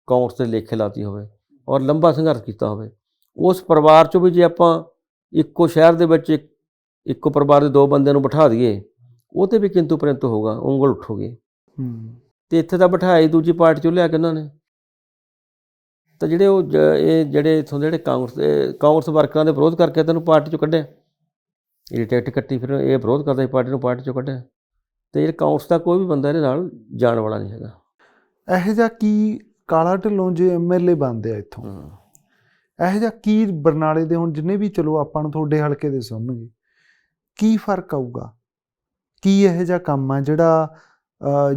ਕਾਂਗਰਸ ਦੇ ਲੇਖੇ ਲਾਤੀ ਹੋਵੇ ਔਰ ਲੰਬਾ ਸੰਘਰਸ਼ ਕੀਤਾ ਹੋਵੇ ਉਸ ਪਰਿਵਾਰ ਚੋਂ ਵੀ ਜੇ ਆਪਾਂ ਇੱਕੋ ਸ਼ਹਿਰ ਦੇ ਵਿੱਚ ਇੱਕ- ਪਰਿਵਾਰ ਦੇ ਦੋ ਬੰਦਿਆਂ ਨੂੰ ਬਿਠਾ ਦਈਏ ਉਹ ਤੇ ਵੀ ਕਿੰਤੂ ਪਰੰਤੂ ਹੋਊਗਾ ਉਂਗਲ ਉੱਠੋਗੇ। ਤੇ ਇੱਥੇ ਤਾਂ ਬਿਠਾਏ ਦੂਜੀ ਪਾਰਟੀ ਚੋਂ ਲਿਆ ਕੇ ਉਹਨਾਂ ਨੇ। ਤਾਂ ਜਿਹੜੇ ਉਹ ਇਹ ਜਿਹੜੇ ਇਥੋਂ ਜਿਹੜੇ ਕਾਂਗਰਸ ਦੇ ਕਾਂਗਰਸ ਵਰਕਰਾਂ ਦੇ ਵਿਰੋਧ ਕਰਕੇ ਤੈਨੂੰ ਪਾਰਟੀ ਚੋਂ ਕੱਢਿਆ? ਇਹ ਟਿਕਟ ਕੱਟੀ ਫਿਰ ਇਹ ਵਿਰੋਧ ਕਰਦਾ ਸੀ ਪਾਰਟੀ ਨੂੰ ਪਾਰਟੀ ਚੋਂ ਕੱਢਿਆ। ਤੇ ਇਹ ਕਾਂਗਰਸ ਦਾ ਕੋਈ ਵੀ ਬੰਦਾ ਇਹਦੇ ਨਾਲ ਜਾਣ ਵਾਲਾ ਨਹੀਂ ਹੈਗਾ। ਇਹੋ ਜਿਹਾ ਕੀ ਕਾਲਾ ਢਿੱਲੋਂ ਜੇ ਐਮਐਲਏ ਬਣਦੇ ਆ ਇੱਥੋਂ। ਇਹੋ ਜਿਹਾ ਕੀ ਬਰਨਾਲੇ ਦੇ ਹੁਣ ਜਿੰਨੇ ਵੀ ਚਲੋ ਆਪਾਂ ਨੂੰ ਤੁਹਾਡੇ ਹਲਕੇ ਦੇ ਸੁਣਨਗੇ ਕੀ ਫ਼ਰਕ ਆਊਗਾ? ਕੀ ਇਹੋ ਜਿਹਾ ਕੰਮ ਆ ਜਿਹੜਾ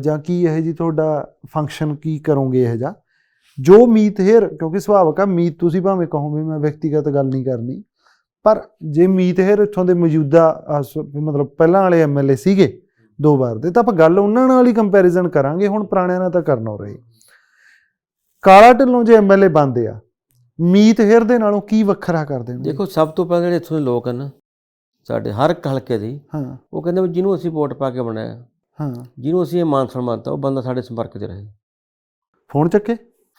ਜਾਂ ਕੀ ਇਹੋ ਜੀ ਤੁਹਾਡਾ ਫੰਕਸ਼ਨ ਕੀ ਕਰੋਗੇ ਇਹੋ ਜਿਹਾ? ਜੋ ਮੀਤ ਹੇਰ ਕਿਉਂਕਿ ਸੁਭਾਵਕ ਆ ਮੀਤ ਤੁਸੀਂ ਭਾਵੇਂ ਕਹੋ ਵੀ ਮੈਂ ਵਿਅਕਤੀਗਤ ਗੱਲ ਨਹੀਂ ਕਰਨੀ ਪਰ ਜੇ ਮੀਤ ਹੇਰ ਇੱਥੋਂ ਦੇ ਮੌਜੂਦਾ ਮਤਲਬ ਪਹਿਲਾਂ ਵਾਲੇ ਐਮਐਲਏ ਸੀਗੇ ਦੋ ਵਾਰ ਦੇ ਤਾਂ ਆਪਾਂ ਗੱਲ ਉਹਨਾਂ ਨਾਲ ਹੀ ਕੰਪੈਰੀਜ਼ਨ ਕਰਾਂਗੇ ਹੁਣ ਪੁਰਾਣਿਆਂ ਨਾਲ ਤਾਂ ਕਰਨਾ ਰਹੇ ਕਾਲਾ ਢਿੱਲੋਂ ਜੇ ਐਮਐਲਏ ਬਣਦੇ ਆ ਮੀਤ ਹੇਰ ਦੇ ਨਾਲੋਂ ਕੀ ਵੱਖਰਾ ਕਰਦੇ ਨੇ ਦੇਖੋ ਸਭ ਤੋਂ ਪਹਿਲਾਂ ਜਿਹੜੇ ਇੱਥੋਂ ਦੇ ਲੋਕ ਹਨ ਸਾਡੇ ਹਰ ਇੱਕ ਹਲਕੇ ਦੀ ਹਾਂ। ਉਹ ਕਹਿੰਦੇ ਵੀ ਜਿਹਨੂੰ ਅਸੀਂ ਵੋਟ ਪਾ ਕੇ ਬਣਾਇਆ ਹਾਂ। ਜਿਹਨੂੰ ਅਸੀਂ ਇਹ ਮਾਨ ਸਨਮਾਨਤਾ ਉਹ ਬੰਦਾ ਸਾਡੇ ਸੰਪਰਕ 'ਚ ਰਹੇ। ਫੋਨ ਚੱਕੇ?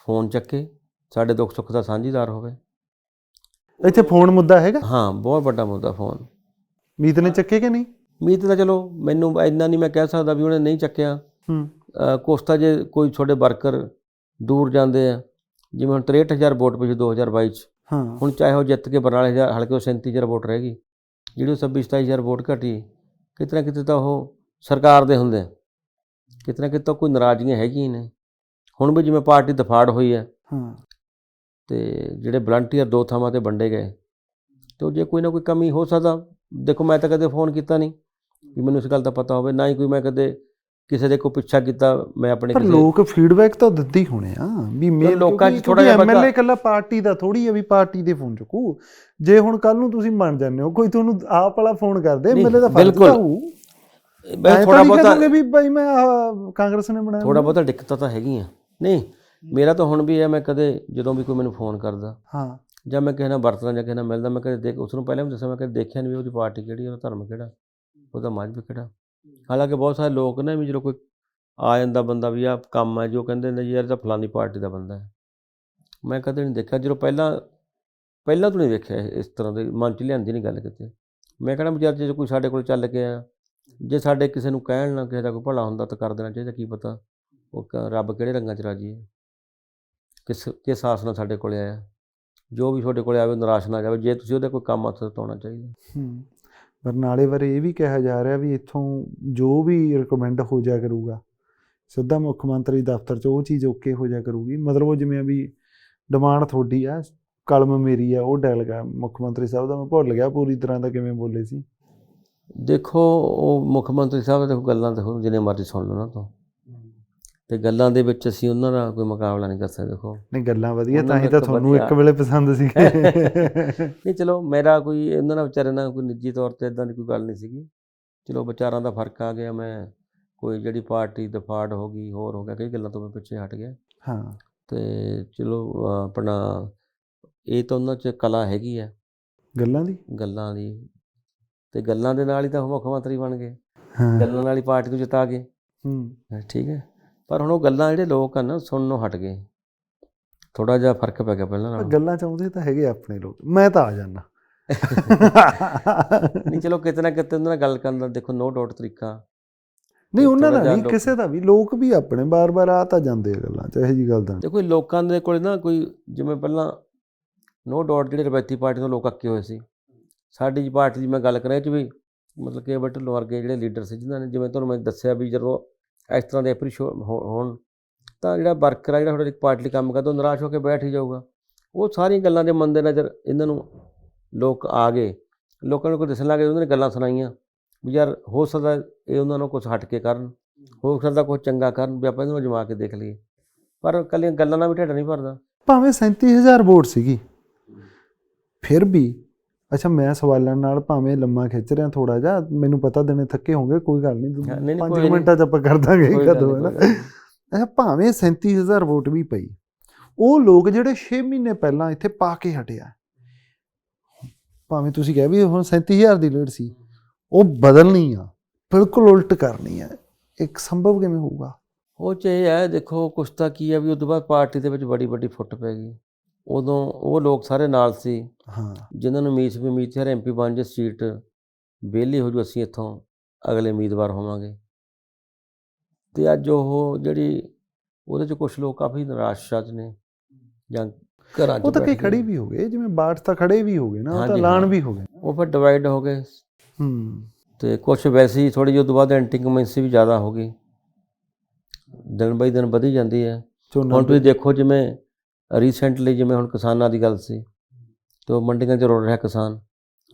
ਫੋਨ ਚੱਕੇ ਸਾਡੇ ਦੁੱਖ ਸੁੱਖ ਦਾ ਸਾਂਝੀਦਾਰ ਹੋਵੇ। ਇੱਥੇ ਫੋਨ ਮੁੱਦਾ ਹੈਗਾ? ਹਾਂ ਬਹੁਤ ਵੱਡਾ ਮੁੱਦਾ ਫੋਨ। ਮੀਤ ਨੇ ਚੱਕੇ ਕਿ ਨਹੀਂ? ਮੀਤ ਤਾਂ ਚਲੋ ਮੈਨੂੰ ਇੰਨਾ ਨਹੀਂ ਮੈਂ ਕਹਿ ਸਕਦਾ ਵੀ ਉਹਨੇ ਨਹੀਂ ਚੱਕਿਆ। ਹੂੰ। ਅ, ਕੁਛ ਤਾਂ ਜੇ ਕੋਈ ਤੁਹਾਡੇ ਵਰਕਰ ਦੂਰ ਜਾਂਦੇ ਆ ਜਿਵੇਂ ਹੁਣ 63000 ਵੋਟ ਸੀ 2022 ਚ। ਹਾਂ। ਹੁਣ ਚਾਹੇ ਉਹ ਜਿੱਤ ਕੇ ਬਰਨਾਲੇ ਹਜ਼ਾਰ ਹਲਕੇ ਉਹ 37000 ਵੋਟ ਰਹਿ ਗਈ। ਜਿਹੜੀ ਉਹ 26 27000 ਵੋਟ ਘਟੀ ਕਿਤੇ ਨਾ ਕਿਤੇ ਤਾਂ ਉਹ ਸਰਕਾਰ ਦੇ ਹੁੰਦੇ ਆ। ਕਿਤੇ ਤਾਂ ਕੋਈ ਨਾਰਾਜ਼ਗੀਆਂ ਹੈਗੀਆਂ ਨੇ। ਹੁਣ ਵੀ ਜਿਵੇਂ ਪਾਰਟੀ ਦਫਾੜ ਹੋਈ ਹੈ। ਹਾਂ। ਤੇ ਜਿਹੜੇ ਵਲੰਟੀਅਰ ਦੋ ਥਾਵਾਂ ਤੇ ਵੰਡੇ ਗਏ। ਤੇ ਉਹ ਜੇ ਕੋਈ ਨਾ ਕੋਈ ਕਮੀ ਹੋ ਸਕਦਾ ਦੇਖੋ ਮੈਂ ਤਾਂ ਕਦੇ ਫੋਨ ਕੀਤਾ ਨਹੀਂ ਵੀ ਮੈਨੂੰ ਇਸ ਗੱਲ ਦਾ ਪਤਾ ਹੋਵੇ ਨਾ ਹੀ ਕੋਈ ਮੈਂ ਕਦੇ ਕਿਸੇ ਦੇ ਕੋਈ ਪਿੱਛਾ ਕੀਤਾ ਮੈਂ ਆਪਣੇ ਕਿਸੇ ਲੋਕ ਫੀਡਬੈਕ ਤਾਂ ਹੀ ਹੋਣੇ ਆ ਵੀ ਮੇਲ ਲੋਕਾਂ 'ਚ ਥੋੜ੍ਹਾ ਜਿਹਾ ਐਮਐਲਏ ਕੱਲਾ ਪਾਰਟੀ ਦਾ ਥੋੜੀ ਆ ਵੀ ਪਾਰਟੀ ਦੇ ਫੋਨ ਚੁੱਕੂ। ਜੇ ਹੁਣ ਕੱਲ ਨੂੰ ਤੁਸੀਂ ਮੰਨ ਜਾਂਦੇ ਹੋ ਕੋਈ ਤੁਹਾਨੂੰ ਆਪ ਵਾਲਾ ਫੋਨ ਕਰਦੇ ਐਮਐਲਏ ਦਾ ਫਰਜ਼। ਤਾਂ ਹੋਊ। ਮੈਂ ਥੋੜਾ ਬਹੁਤਾ ਵੀ ਭਾਈ ਮੈਂ ਕਾਂਗਰਸ ਨੇ ਬਣਾਇਆ। ਥੋੜਾ ਬਹੁਤਾ ਦਿੱਕਤਾਂ ਤਾਂ ਹੈਗੀਆਂ। ਨਹੀਂ ਮੇਰਾ ਤਾਂ ਹੁਣ ਵੀ ਹੈ ਮੈਂ ਕਦੇ ਜਦੋਂ ਵੀ ਕੋਈ ਮੈਨੂੰ ਫੋਨ ਕਰਦਾ ਹਾਂ। ਜਾਂ ਮੈਂ ਕਿਸੇ ਨਾਲ ਵਰਤਣਾ ਜਾਂ ਕਿਸੇ ਨਾਲ ਮਿਲਦਾ ਮੈਂ ਕਦੇ ਦੇਖ ਉਸ ਨੂੰ ਪਹਿਲਾਂ ਵੀ ਦੱਸਿਆ ਮੈਂ ਕਦੇ ਦੇਖਿਆ ਨਹੀਂ ਵੀ ਉਹਦੀ ਪਾਰਟੀ ਕਿਹੜੀ ਉਹਦਾ ਧਰਮ ਕਿਹੜਾ ਉਹਦਾ ਮਜ਼ਹਬ ਕਿਹੜਾ। ਹਾਲਾਂਕਿ ਬਹੁਤ ਸਾਰੇ ਲੋਕ ਨੇ ਵੀ ਜਦੋਂ ਕੋਈ ਆ ਜਾਂਦਾ ਬੰਦਾ ਵੀ ਆ ਕੰਮ ਹੈ ਜੋ ਕਹਿੰਦੇ ਨੇ ਯਾਰ ਤਾਂ ਫਲਾਨੀ ਪਾਰਟੀ ਦਾ ਬੰਦਾ ਹੈ। ਮੈਂ ਕਦੇ ਨਹੀਂ ਦੇਖਿਆ ਜਦੋਂ ਪਹਿਲਾਂ ਪਹਿਲਾਂ ਤੋਂ ਨਹੀਂ ਵੇਖਿਆ ਇਸ ਤਰ੍ਹਾਂ ਦੇ ਮਨ ਚ ਲਿਆਂਦੀ ਨਹੀਂ ਗੱਲ ਕਿਤੇ। ਮੈਂ ਕਹਿੰਦਾ ਵਿਚਾਰ ਜੇ ਕੋਈ ਸਾਡੇ ਕੋਲ ਚੱਲ ਕੇ ਆ ਜੇ ਸਾਡੇ ਕਿਸੇ ਨੂੰ ਕਹਿਣ ਨਾ ਕਿਸੇ ਦਾ ਕੋਈ ਭਲਾ ਹੁੰਦਾ ਤਾਂ ਕਰ ਦੇਣਾ ਚਾਹੀਦਾ ਕੀ ਪਤਾ। ਉਹ ਰੱਬ ਕਿਹੜੇ ਰੰਗਾਂ ਚ ਰਾਜੀ ਹੈ? ਕਿਸ ਕਿਸ ਆਸ ਨਾਲ ਸਾਡੇ ਕੋਲੇ ਆਇਆ? ਜੋ ਵੀ ਤੁਹਾਡੇ ਕੋਲੇ ਆਵੇ ਨਿਰਾਸ਼ ਨਾ ਜਾਵੇ। ਜੇ ਤੁਸੀਂ ਉਹਦੇ ਕੋਈ ਕੰਮ ਹੱਥ ਪਾਉਣਾ ਚਾਹੀਦਾ। ਹੂੰ। ਬਰਨਾਲੇ ਬਾਰੇ ਇਹ ਵੀ ਕਿਹਾ ਜਾ ਰਿਹਾ ਵੀ ਇੱਥੋਂ ਜੋ ਵੀ ਰਿਕਮੈਂਡ ਹੋ ਜਾ ਕਰੂਗਾ ਸਿੱਧਾ ਮੁੱਖ ਮੰਤਰੀ ਦਫ਼ਤਰ 'ਚ ਉਹ ਚੀਜ਼ ਓਕੇ ਹੋ ਜਾ ਕਰੂਗੀ। ਮਤਲਬ ਉਹ ਜਿਵੇਂ ਵੀ ਡਿਮਾਂਡ ਤੁਹਾਡੀ ਆ ਕਲਮ ਮੇਰੀ ਆ ਉਹ ਡੈਲ ਗਿਆ ਮੁੱਖ ਮੰਤਰੀ ਸਾਹਿਬ ਦਾ ਮੈਂ ਭੁੱਲ ਗਿਆ ਪੂਰੀ ਤਰ੍ਹਾਂ ਦਾ ਕਿਵੇਂ ਬੋਲੇ ਸੀ। ਦੇਖੋ ਉਹ ਮੁੱਖ ਮੰਤਰੀ ਸਾਹਿਬ ਦੇ ਗੱਲਾਂ ਦੇਖੋ ਜਿੰਨੇ ਮਰਜ਼ੀ ਸੁਣ ਲਓ ਨਾ ਤੋਂ। ਤੇ ਗੱਲਾਂ ਦੇ ਵਿੱਚ ਅਸੀਂ ਉਹਨਾਂ ਦਾ ਕੋਈ ਮੁਕਾਬਲਾ ਨਹੀਂ ਕਰ ਸਕਦੇ ਦੇਖੋ। ਨਹੀਂ ਗੱਲਾਂ ਵਧੀਆ ਤਾਂ ਹੀ ਤਾਂ ਤੁਹਾਨੂੰ ਇੱਕ ਵੇਲੇ ਪਸੰਦ ਸੀਗੇ ਨਹੀਂ ਚਲੋ ਮੇਰਾ ਕੋਈ ਇਹਨਾਂ ਨਾਲ ਵਿਚਾਰੇ ਨਾਲ ਕੋਈ ਨਿੱਜੀ ਤੌਰ ਤੇ ਇਦਾਂ ਦੀ ਕੋਈ ਗੱਲ ਨਹੀਂ ਸੀਗੀ। ਚਲੋ ਵਿਚਾਰਾਂ ਦਾ ਫ਼ਰਕ ਆ ਗਿਆ ਮੈਂ ਕੋਈ ਜਿਹੜੀ ਪਾਰਟੀ ਦਫਾੜ ਹੋ ਗਈ ਹੋਰ ਹੋ ਗਿਆ ਕਈ ਗੱਲਾਂ ਤੋਂ ਮੈਂ ਪਿੱਛੇ ਹਟ ਗਿਆ। ਹਾਂ। ਤੇ ਚਲੋ ਆਪਣਾ ਇਹ ਤਾਂ ਉਹਨਾਂ 'ਚ ਕਲਾ ਹੈਗੀ ਆ। ਗੱਲਾਂ ਦੀ? ਗੱਲਾਂ ਦੀ। ਤੇ ਗੱਲਾਂ ਦੇ ਨਾਲ ਹੀ ਤਾਂ ਉਹ ਮੁੱਖ ਮੰਤਰੀ ਬਣ ਗਏ। ਹਾਂ। ਗੱਲਾਂ ਨਾਲ ਹੀ ਪਾਰਟੀ ਨੂੰ ਜਿਤਾ ਗਏ। ਹੂੰ। ਠੀਕ ਹੈ। ਪਰ ਹੁਣ ਉਹ ਗੱਲਾਂ ਜਿਹੜੇ ਲੋਕ ਹਨ ਸੁਣਨੋਂ ਹਟ ਗਏ। ਥੋੜਾ ਜਿਹਾ ਫ਼ਰਕ ਪੈ ਗਿਆ ਪਹਿਲਾਂ ਨਾਲੋਂ। ਗੱਲਾਂ ਚਾਹੁੰਦੇ ਤਾਂ ਹੈਗੇ ਆਪਣੇ ਲੋਕ। ਮੈਂ ਤਾਂ ਆ ਜਾਣਾ ਨਹੀਂ ਚਲੋ ਕਿਤੇ ਨਾ ਕਿਤੇ ਉਹਨਾਂ ਨਾਲ ਗੱਲ ਕਰਨ ਦਾ ਦੇਖੋ ਨੋ ਡਾਊਟ ਤਰੀਕਾ। ਨਹੀਂ ਉਹਨਾਂ ਦਾ ਨਹੀਂ ਕਿਸੇ ਦਾ ਵੀ। ਲੋਕ ਵੀ ਆਪਣੇ ਬਾਰ-ਬਾਰ ਆ ਤਾਂ ਜਾਂਦੇ ਆ ਗੱਲਾਂ ਚ ਇਹੋ ਜੀ ਗੱਲ ਤਾਂ। ਨਹੀਂ। ਦੇਖੋ ਲੋਕਾਂ ਦੇ ਕੋਲ ਨਾ ਕੋਈ ਜਿਵੇਂ ਪਹਿਲਾਂ ਨੋ ਡਾਊਟ ਜਿਹੜੇ ਰਵਾਇਤੀ ਪਾਰਟੀ ਤੋਂ ਲੋਕ ਅੱਕੇ ਹੋਏ ਸੀ। ਸਾਡੀ ਜੀ ਪਾਰਟੀ ਦੀ ਮੈਂ ਗੱਲ ਕਰਾਂ ਇਹ ਚ ਵੀ ਮਤਲਬ ਕਿ ਬਟ ਵਰਗੇ ਜਿਹੜੇ ਲੀਡਰ ਸੀ ਜਿਨ੍ਹਾਂ ਨੇ ਜਿਵੇਂ ਤੁਹਾਨੂੰ ਮੈਂ ਦੱਸਿਆ ਵੀ ਜਦੋਂ ਇਸ ਤਰ੍ਹਾਂ ਦੇ ਐਪਰੀਸ਼ੋ ਹੋਣ, ਤਾਂ ਜਿਹੜਾ ਵਰਕਰ ਆ, ਜਿਹੜਾ ਤੁਹਾਡੇ ਪਾਰਟੀ ਲਈ ਕੰਮ ਕਰਦਾ, ਉਹ ਨਿਰਾਸ਼ ਹੋ ਕੇ ਬੈਠ ਹੀ ਜਾਊਗਾ। ਉਹ ਸਾਰੀਆਂ ਗੱਲਾਂ ਦੇ ਮੰਦੇ ਨਜ਼ਰ ਇਹਨਾਂ ਨੂੰ ਲੋਕ ਆ ਗਏ। ਲੋਕਾਂ ਨੂੰ ਕੋਈ ਦੱਸਣ ਲੱਗੇ ਉਹਨਾਂ ਨੇ ਗੱਲਾਂ ਸੁਣਾਈਆਂ ਵੀ ਯਾਰ ਹੋ ਸਕਦਾ ਇਹ ਉਹਨਾਂ ਨੂੰ ਕੁਝ ਹਟ ਕੇ ਕਰਨ, ਹੋ ਸਕਦਾ ਕੁਝ ਚੰਗਾ ਕਰਨ ਵੀ ਆਪਾਂ ਇਹਨਾਂ ਨੂੰ ਜਮਾ ਕੇ ਦੇਖ ਲਈਏ। ਪਰ ਕੱਲੀਆਂ ਗੱਲਾਂ ਨਾਲ ਵੀ ਢਿੱਡ ਨਹੀਂ ਭਰਦਾ। ਭਾਵੇਂ 37000 ਵੋਟ ਸੀਗੀ, ਫਿਰ ਵੀ ਅੱਛਾ ਮੈਂ ਸਵਾਲਾਂ ਨਾਲ ਭਾਵੇਂ ਲੰਮਾ ਖਿੱਚ ਰਿਹਾ ਥੋੜਾ ਜਿਹਾ ਮੈਨੂੰ ਪਤਾ ਦਿਨੇ ਥੱਕੇ ਹੋਗੇ ਕੋਈ ਗੱਲ ਨਹੀਂ ਹਾਂ, ਨਹੀਂ, ਨਹੀਂ, 5 ਕੋਈ ਨਹੀਂ। ਮਿੰਟਾਂ ਚ ਆਪਾਂ ਕਰ ਦਾਂਗੇ ਕਦੋਂ ਹੈ ਨਾ। ਅੱਛਾ ਭਾਵੇਂ 37000 ਵੋਟ ਵੀ ਪਈ ਉਹ ਲੋਕ ਜਿਹੜੇ 6 ਮਹੀਨੇ ਪਹਿਲਾਂ ਇੱਥੇ ਪਾ ਕੇ ਹਟਿਆ ਭਾਵੇਂ ਤੁਸੀਂ ਕਹਿ ਵੀ ਹੁਣ 37000 ਦੀ ਲੀਡ ਸੀ ਉਹ ਬਦਲਣੀ ਆ ਬਿਲਕੁਲ ਉਲਟ ਕਰਨੀ ਹੈ ਇੱਕ ਸੰਭਵ ਕਿਵੇਂ ਹੋਊਗਾ ਉਹ ਚ ਇਹ ਹੈ ਦੇਖੋ ਕੁਛ ਤਾਂ ਕੀ ਹੈ ਵੀ ਉਦੋਂ ਬਾਅਦ ਪਾਰਟੀ ਦੇ ਵਿੱਚ ਬੜੀ ਵੱਡੀ ਫੁੱਟ ਪੈ ਗਈ ਉਦੋਂ ਉਹ ਲੋਕ ਸਾਰੇ ਨਾਲ ਸੀ। ਹਾਂ। ਜਿਨ੍ਹਾਂ ਨੂੰ ਉਮੀਦ ਸੀ ਵੀ ਉਮੀਦ ਸੀ ਹਰ ਐਮਪੀ ਬਣ ਜੇ ਸੀਟ ਵਿਹਲੀ ਹੋ ਜੂ ਅਸੀਂ ਇੱਥੋਂ ਅਗਲੇ ਉਮੀਦਵਾਰ ਹੋਵਾਂਗੇ। ਤੇ ਅੱਜ ਉਹ ਜਿਹੜੀ ਉਹਦੇ ਚ ਕੁਝ ਲੋਕ ਕਾਫੀ ਨਿਰਾਸ਼ਾ ਚ ਨੇ ਜਾਂ ਘਰਾਂ ਚ ਉਹ ਤਾਂ ਕਈ ਬੈਠ ਗਏ। ਖੜੀ ਵੀ ਹੋ ਗਏ ਜਿਵੇਂ ਬਾਠ ਤਾਂ ਖੜੇ ਵੀ ਹੋ ਗਏ ਨਾ ਉਹ ਤਾਂ ਹਾਂਜੀ, ਐਲਾਨ। ਵੀ ਹੋ ਗਏ। ਉਹ ਫਿਰ ਡਿਵਾਈਡ ਹੋ ਗਏ। ਹੂੰ। ਤੇ ਕੁਝ ਵੈਸੇ ਹੀ ਥੋੜੀ ਜਿਹੀ ਉਦੋਂ ਬਾਅਦ ਐਂਟੀ ਕਮੈਂਸੀ ਵੀ ਜ਼ਿਆਦਾ ਹੋ ਗਈ। ਦਿਨ ਬਾਈ ਦਿਨ ਵਧੀ ਜਾਂਦੀ ਹੈ। ਝੋਨਾ ਹੁਣ ਤੁਸੀਂ ਦੇਖੋ ਜਿਵੇਂ ਰੀਸੈਂਟਲੀ ਜਿਵੇਂ ਹੁਣ ਕਿਸਾਨਾਂ ਦੀ ਗੱਲ ਸੀ ਤੇ ਉਹ ਮੰਡੀਆਂ 'ਚ ਰੁਲ ਰਿਹਾ ਕਿਸਾਨ।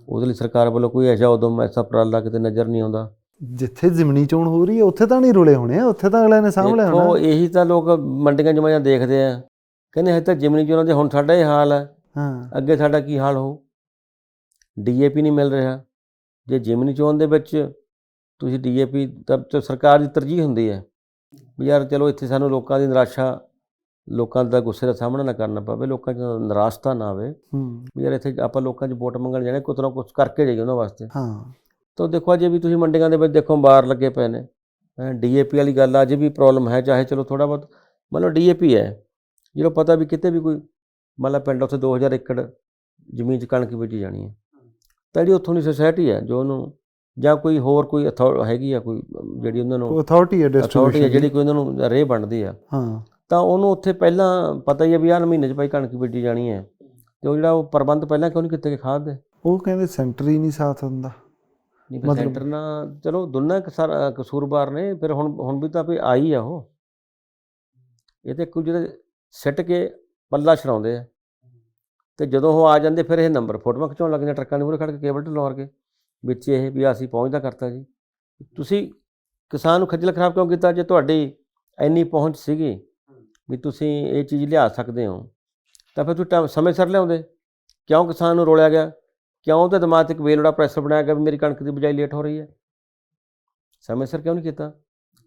ਉਹਦੇ ਲਈ ਸਰਕਾਰ ਵੱਲੋਂ ਕੋਈ ਐਸਾ ਉਦਮ ਐਸਾ ਉਪਰਾਲਾ ਕਿਤੇ ਨਜ਼ਰ ਨਹੀਂ ਆਉਂਦਾ। ਜਿੱਥੇ ਜ਼ਮਨੀ ਚੋਣ ਹੋ ਰਹੀ ਹੈ ਉੱਥੇ ਤਾਂ ਨਹੀਂ ਰੁਲੇ ਹੋਣੇ ਉੱਥੇ ਤਾਂ ਅਗਲੇ ਨੇ ਸਾਹਮਣੇ ਦੇਖੋ ਹੋਣਾ। ਇਹੀ ਤਾਂ ਲੋਕ ਮੰਡੀਆਂ 'ਚ ਮੈਂ ਦੇਖਦੇ ਆ। ਕਹਿੰਦੇ ਹਜੇ ਤਾਂ ਜਿਮਨੀ ਚੋਣਾਂ ਦੇ ਹੁਣ ਸਾਡਾ ਇਹ ਹਾਲ ਹੈ। ਹਾਂ। ਅੱਗੇ ਸਾਡਾ ਕੀ ਹਾਲ ਹੋਊ? ਡੀਏਪੀ ਨਹੀਂ ਮਿਲ ਰਿਹਾ। ਜੇ ਜਿਮਨੀ ਚੋਣ ਦੇ ਵਿੱਚ ਤੁਸੀਂ ਡੀਏਪੀ ਤਾਂ ਤਾਂ ਸਰਕਾਰ ਦੀ ਤਰਜੀਹ ਹੁੰਦੀ ਹੈ। ਵੀ ਯਾਰ ਚਲੋ ਇੱਥੇ ਸਾਨੂੰ ਲੋਕਾਂ ਦੀ ਨਿਰਾਸ਼ਾ ਲੋਕਾਂ ਦਾ ਗੁੱਸੇ ਦਾ ਸਾਹਮਣਾ ਨਾ ਕਰਨਾ ਪਵੇ ਲੋਕਾਂ 'ਚ ਨਿਰਾਸ਼ਤਾ ਨਾ ਆਵੇ। ਹੂੰ। ਵੀ ਯਾਰ ਇੱਥੇ ਆਪਾਂ ਲੋਕਾਂ 'ਚ ਵੋਟ ਮੰਗਣ ਜਾਣੇ ਕੁਛ ਨਾ ਕੁਛ ਕਰਕੇ ਜਾਈਏ ਉਹਨਾਂ ਵਾਸਤੇ। ਹਾਂ। ਤਾਂ ਦੇਖੋ ਅਜੇ ਵੀ ਤੁਸੀਂ ਮੰਡੀਆਂ ਦੇ ਵਿੱਚ ਦੇਖੋ ਬਾਹਰ ਲੱਗੇ ਪਏ ਨੇ। ਡੀਏਪੀ ਵਾਲੀ ਗੱਲ ਆ, ਅਜੇ ਵੀ ਪ੍ਰੋਬਲਮ ਹੈ ਚਾਹੇ ਚਲੋ ਥੋੜਾ ਬਹੁਤ ਮਤਲਬ ਡੀਏਪੀ ਹੈ ਜਦੋਂ ਪਤਾ ਵੀ ਕਿਤੇ ਵੀ ਕੋਈ ਮਤਲਬ ਪਿੰਡ ਉੱਥੇ 2000 ਏਕੜ ਜ਼ਮੀਨ 'ਚ ਕਣਕ ਬੀਜੀ ਜਾਣੀ ਹੈ। ਤਾਂ ਜਿਹੜੀ ਉੱਥੋਂ ਦੀ ਸੋਸਾਇਟੀ ਹੈ ਜੋ ਉਹਨੂੰ ਜਾਂ ਕੋਈ ਹੋਰ ਕੋਈ ਹੈਗੀ ਆ ਕੋਈ ਜਿਹੜੀ ਉਹਨਾਂ ਨੂੰ ਅਥਾਰਟੀ ਹੈ ਡਿਸਟ੍ਰੀਬਿਊਸ਼ਨ ਜਿਹੜੀ ਕੋਈ ਉਹਨਾਂ ਨੂੰ ਰੇਹ ਬਣਦੀ ਆ। ਹਾਂ। ਤਾਂ ਉਹਨੂੰ ਉੱਥੇ ਪਹਿਲਾਂ ਪਤਾ ਹੀ ਹੈ ਵੀ ਆਹ ਮਹੀਨੇ 'ਚ ਭਾਈ ਕਣਕ ਬੀਜੀ ਜਾਣੀ ਹੈ। ਤੇ ਉਹ ਜਿਹੜਾ ਉਹ ਪ੍ਰਬੰਧ ਪਹਿਲਾਂ ਕਿਉਂ ਨਹੀਂ ਕੀਤੇ ਗਏ ਖਾਦ? ਦੇ ਉਹ ਕਹਿੰਦੇ ਸੈਂਟਰ ਹੀ ਨਹੀਂ ਸਾਥ ਦਿੰਦਾ। ਨਹੀਂ ਫਿਰ ਸੈਂਟਰ ਨਾਲ ਚਲੋ ਦੋਨਾਂ ਕਸਰ ਕਸੂਰਬਾਰ ਨੇ ਫਿਰ ਹੁਣ ਹੁਣ ਵੀ ਤਾਂ ਵੀ ਆਈ ਆ ਉਹ। ਇਹ ਤੇ ਕੁਝ ਜਿਹੜੇ ਸਿੱਟ ਕੇ ਪੱਲਾ ਛੜਾਉਂਦੇ ਆ। ਤੇ ਜਦੋਂ ਉਹ ਆ ਜਾਂਦੇ ਫਿਰ ਇਹ ਨੰਬਰ ਫੋਟੋਆਂ ਖਿਚਾਉਣ ਲੱਗ ਜਾਂਦੇ ਟਰੱਕਾਂ ਦੇ ਮੂਹਰੇ ਖੜ ਕੇ ਕੇਬਲ ਢਲੋਰ ਕੇ ਵਿੱਚ ਇਹ ਵੀ ਅਸੀਂ ਪਹੁੰਚਦਾ ਕਰਤਾ ਜੀ। ਤੁਸੀਂ ਕਿਸਾਨ ਨੂੰ ਖੱਜਲ ਖਰਾਬ ਕਿਉਂ ਕੀਤਾ? ਜੇ ਤੁਹਾਡੀ ਇੰਨੀ ਪਹੁੰਚ ਸੀਗੀ ਵੀ ਤੁਸੀਂ ਇਹ ਚੀਜ਼ ਲਿਆ ਸਕਦੇ ਹੋ। ਤਾਂ ਫਿਰ ਤੁਸੀਂ ਸਮੇਂ ਸਿਰ ਲਿਆਉਂਦੇ। ਕਿਉਂ ਕਿਸਾਨ ਨੂੰ ਰੋਲਿਆ ਗਿਆ? ਕਿਉਂ ਉਹਦੇ ਦਿਮਾਗ 'ਤੇ ਇੱਕ ਬੇਲੋੜਾ ਪ੍ਰੈਸ਼ਰ ਬਣਾਇਆ ਗਿਆ ਵੀ ਮੇਰੀ ਕਣਕ ਦੀ ਬਜਾਈ ਲੇਟ ਹੋ ਰਹੀ ਹੈ? ਸਮੇਂ ਸਿਰ ਕਿਉਂ ਨਹੀਂ ਕੀਤਾ?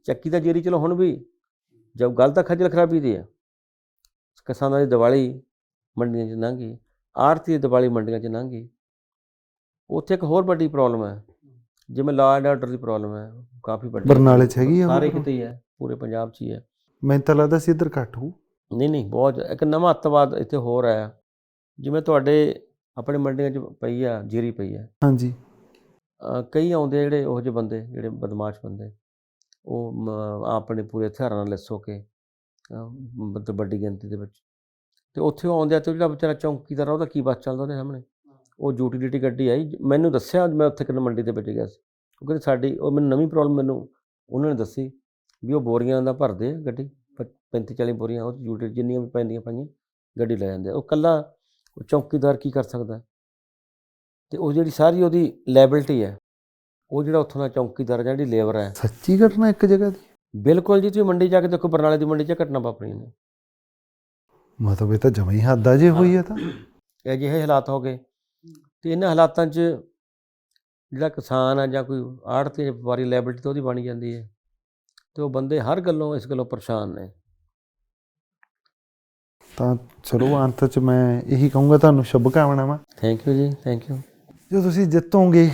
ਚੱਕੀ ਦਾ ਜੇਰੀ ਚਲੋ ਹੁਣ ਵੀ। ਜਦ ਗੱਲ ਤਾਂ ਖੱਜਲ ਖਰਾਬੀ ਦੀ ਹੈ। ਕਿਸਾਨਾਂ ਦੀ ਦੀਵਾਲੀ ਮੰਡੀਆਂ 'ਚ ਲੰਘੀ ਆੜਤੀ ਦੀ ਦੀਵਾਲੀ ਮੰਡੀਆਂ 'ਚ ਲੰਘੀ ਉੱਥੇ ਇੱਕ ਹੋਰ ਵੱਡੀ ਪ੍ਰੋਬਲਮ ਹੈ। ਜਿਵੇਂ ਲਾਅ ਐਂਡ ਆਰਡਰ ਦੀ ਪ੍ਰੋਬਲਮ ਹੈ। ਕਾਫੀ ਵੱਡੀ। ਬਰਨਾਲੇ 'ਚ ਹੈਗੀ ਆ? ਸਾਰੇ ਕਿਤੇ ਹੀ ਹੈ। ਪੂਰੇ ਪੰਜਾਬ 'ਚ ਹੀ ਹੈ। ਮੈਨੂੰ ਤਾਂ ਲੱਗਦਾ ਸੀ ਇੱਧਰ ਘੱਟ ਹੋਊ। ਨਹੀਂ ਨਹੀਂ ਬਹੁਤ ਇੱਕ ਨਵਾਂ ਅੱਤਵਾਦ ਇੱਥੇ ਹੋ ਰਿਹਾ ਹੈ ਜਿਵੇਂ ਤੁਹਾਡੇ ਆਪਣੇ ਮੰਡੀਆਂ 'ਚ ਪਈ ਆ ਜੀਰੀ ਪਈ ਹੈ ਹਾਂਜੀ। ਕਈ ਆਉਂਦੇ ਆ ਜਿਹੜੇ ਉਹੋ ਜਿਹੇ ਬੰਦੇ ਜਿਹੜੇ ਬਦਮਾਸ਼ ਬੰਦੇ। ਉਹ ਆਪਣੇ ਪੂਰੇ ਹਥਿਆਰਾਂ ਨਾਲ ਲੈਸ ਕੇ ਮਤਲਬ ਵੱਡੀ ਗਿਣਤੀ ਦੇ ਵਿੱਚ। ਤੇ ਉੱਥੇ ਆਉਂਦੇ ਆ ਤੇ ਜਿਹੜਾ ਵਿਚਾਰਾ ਚੌਂਕੀਦਾਰ ਆ ਉਹਦਾ ਕੀ ਬਸ ਚੱਲਦਾ ਉਹਦੇ ਸਾਹਮਣੇ? ਉਹ ਯੂਟਿਲਿਟੀ ਗੱਡੀ ਆਈ। ਮੈਨੂੰ ਦੱਸਿਆ ਮੈਂ ਉੱਥੇ ਕਿੰਨੇ ਮੰਡੀ ਦੇ ਵਿੱਚ ਗਿਆ ਸੀ। ਉਹ ਕਹਿੰਦੇ ਸਾਡੀ ਉਹ ਮੈਨੂੰ ਨਵੀਂ ਪ੍ਰੋਬਲਮ ਮੈਨੂੰ ਉਹਨਾਂ ਨੇ ਦੱਸੀ। ਵੀ ਉਹ ਬੋਰੀਆਂ ਦਾ ਭਰਦੇ ਆ ਗੱਡੀ 35 40 ਬੋਰੀਆਂ ਉਹ ਯੂਟਿਲ ਜਿੰਨੀਆਂ ਵੀ ਪੈਂਦੀਆਂ ਪਈਆਂ ਗੱਡੀ ਲੈ ਜਾਂਦੇ ਉਹ ਕੱਲਾ ਉਹ ਚੌਕੀਦਾਰ ਕੀ ਕਰ ਸਕਦਾ? ਤੇ ਉਹ ਜਿਹੜੀ ਸਾਰੀ ਉਹਦੀ ਲੈਬਿਲਟੀ ਹੈ ਉਹ ਜਿਹੜਾ ਉੱਥੋਂ ਦਾ ਚੌਕੀਦਾਰ ਜਾਂ ਜਿਹੜੀ ਲੇਬਰ ਹੈ ਸੱਚੀ ਘਟਨਾ ਇੱਕ ਜਗ੍ਹਾ ਦੀ? ਬਿਲਕੁਲ ਜੀ ਤੁਸੀਂ ਮੰਡੀ ਜਾ ਕੇ ਦੇਖੋ ਬਰਨਾਲੇ ਦੀ ਮੰਡੀ 'ਚ ਘਟਨਾ ਵਾਪਰੀ ਨੇ। ਮਤਲਬ ਇਹ ਤਾਂ ਜਮਾ ਹੀ ਹੱਦ ਆ ਜੇ ਹੋਈ ਹੈ ਤਾਂ। ਇਹ ਜਿਹੇ ਹਾਲਾਤ ਹੋ ਗਏ। ਤੇ ਇਹਨਾਂ ਹਾਲਾਤਾਂ 'ਚ ਜਿਹੜਾ ਕਿਸਾਨ ਆ ਜਾਂ ਕੋਈ ਆੜਤੀ ਜਾਂ ਵਪਾਰੀ ਲੈਬਿਲਟੀ ਤਾਂ ਉਹਦੀ ਬਣੀ ਜਾਂਦੀ ਹੈ। ਤੇ ਉਹ ਬੰਦੇ ਹਰ ਗੱਲੋਂ ਇਸ ਗੱਲੋਂ ਪਰੇਸ਼ਾਨ ਨੇ। ਤਾਂ ਚਲੋ ਅੰਤ 'ਚ ਮੈਂ ਇਹੀ ਕਹੂੰਗਾ ਤੁਹਾਨੂੰ ਸ਼ੁਭ ਕਾਮਨਾਵਾਂ। Thank you ji thank you ਜੋ ਤੁਸੀਂ ਜਿੱਤੋਗੇ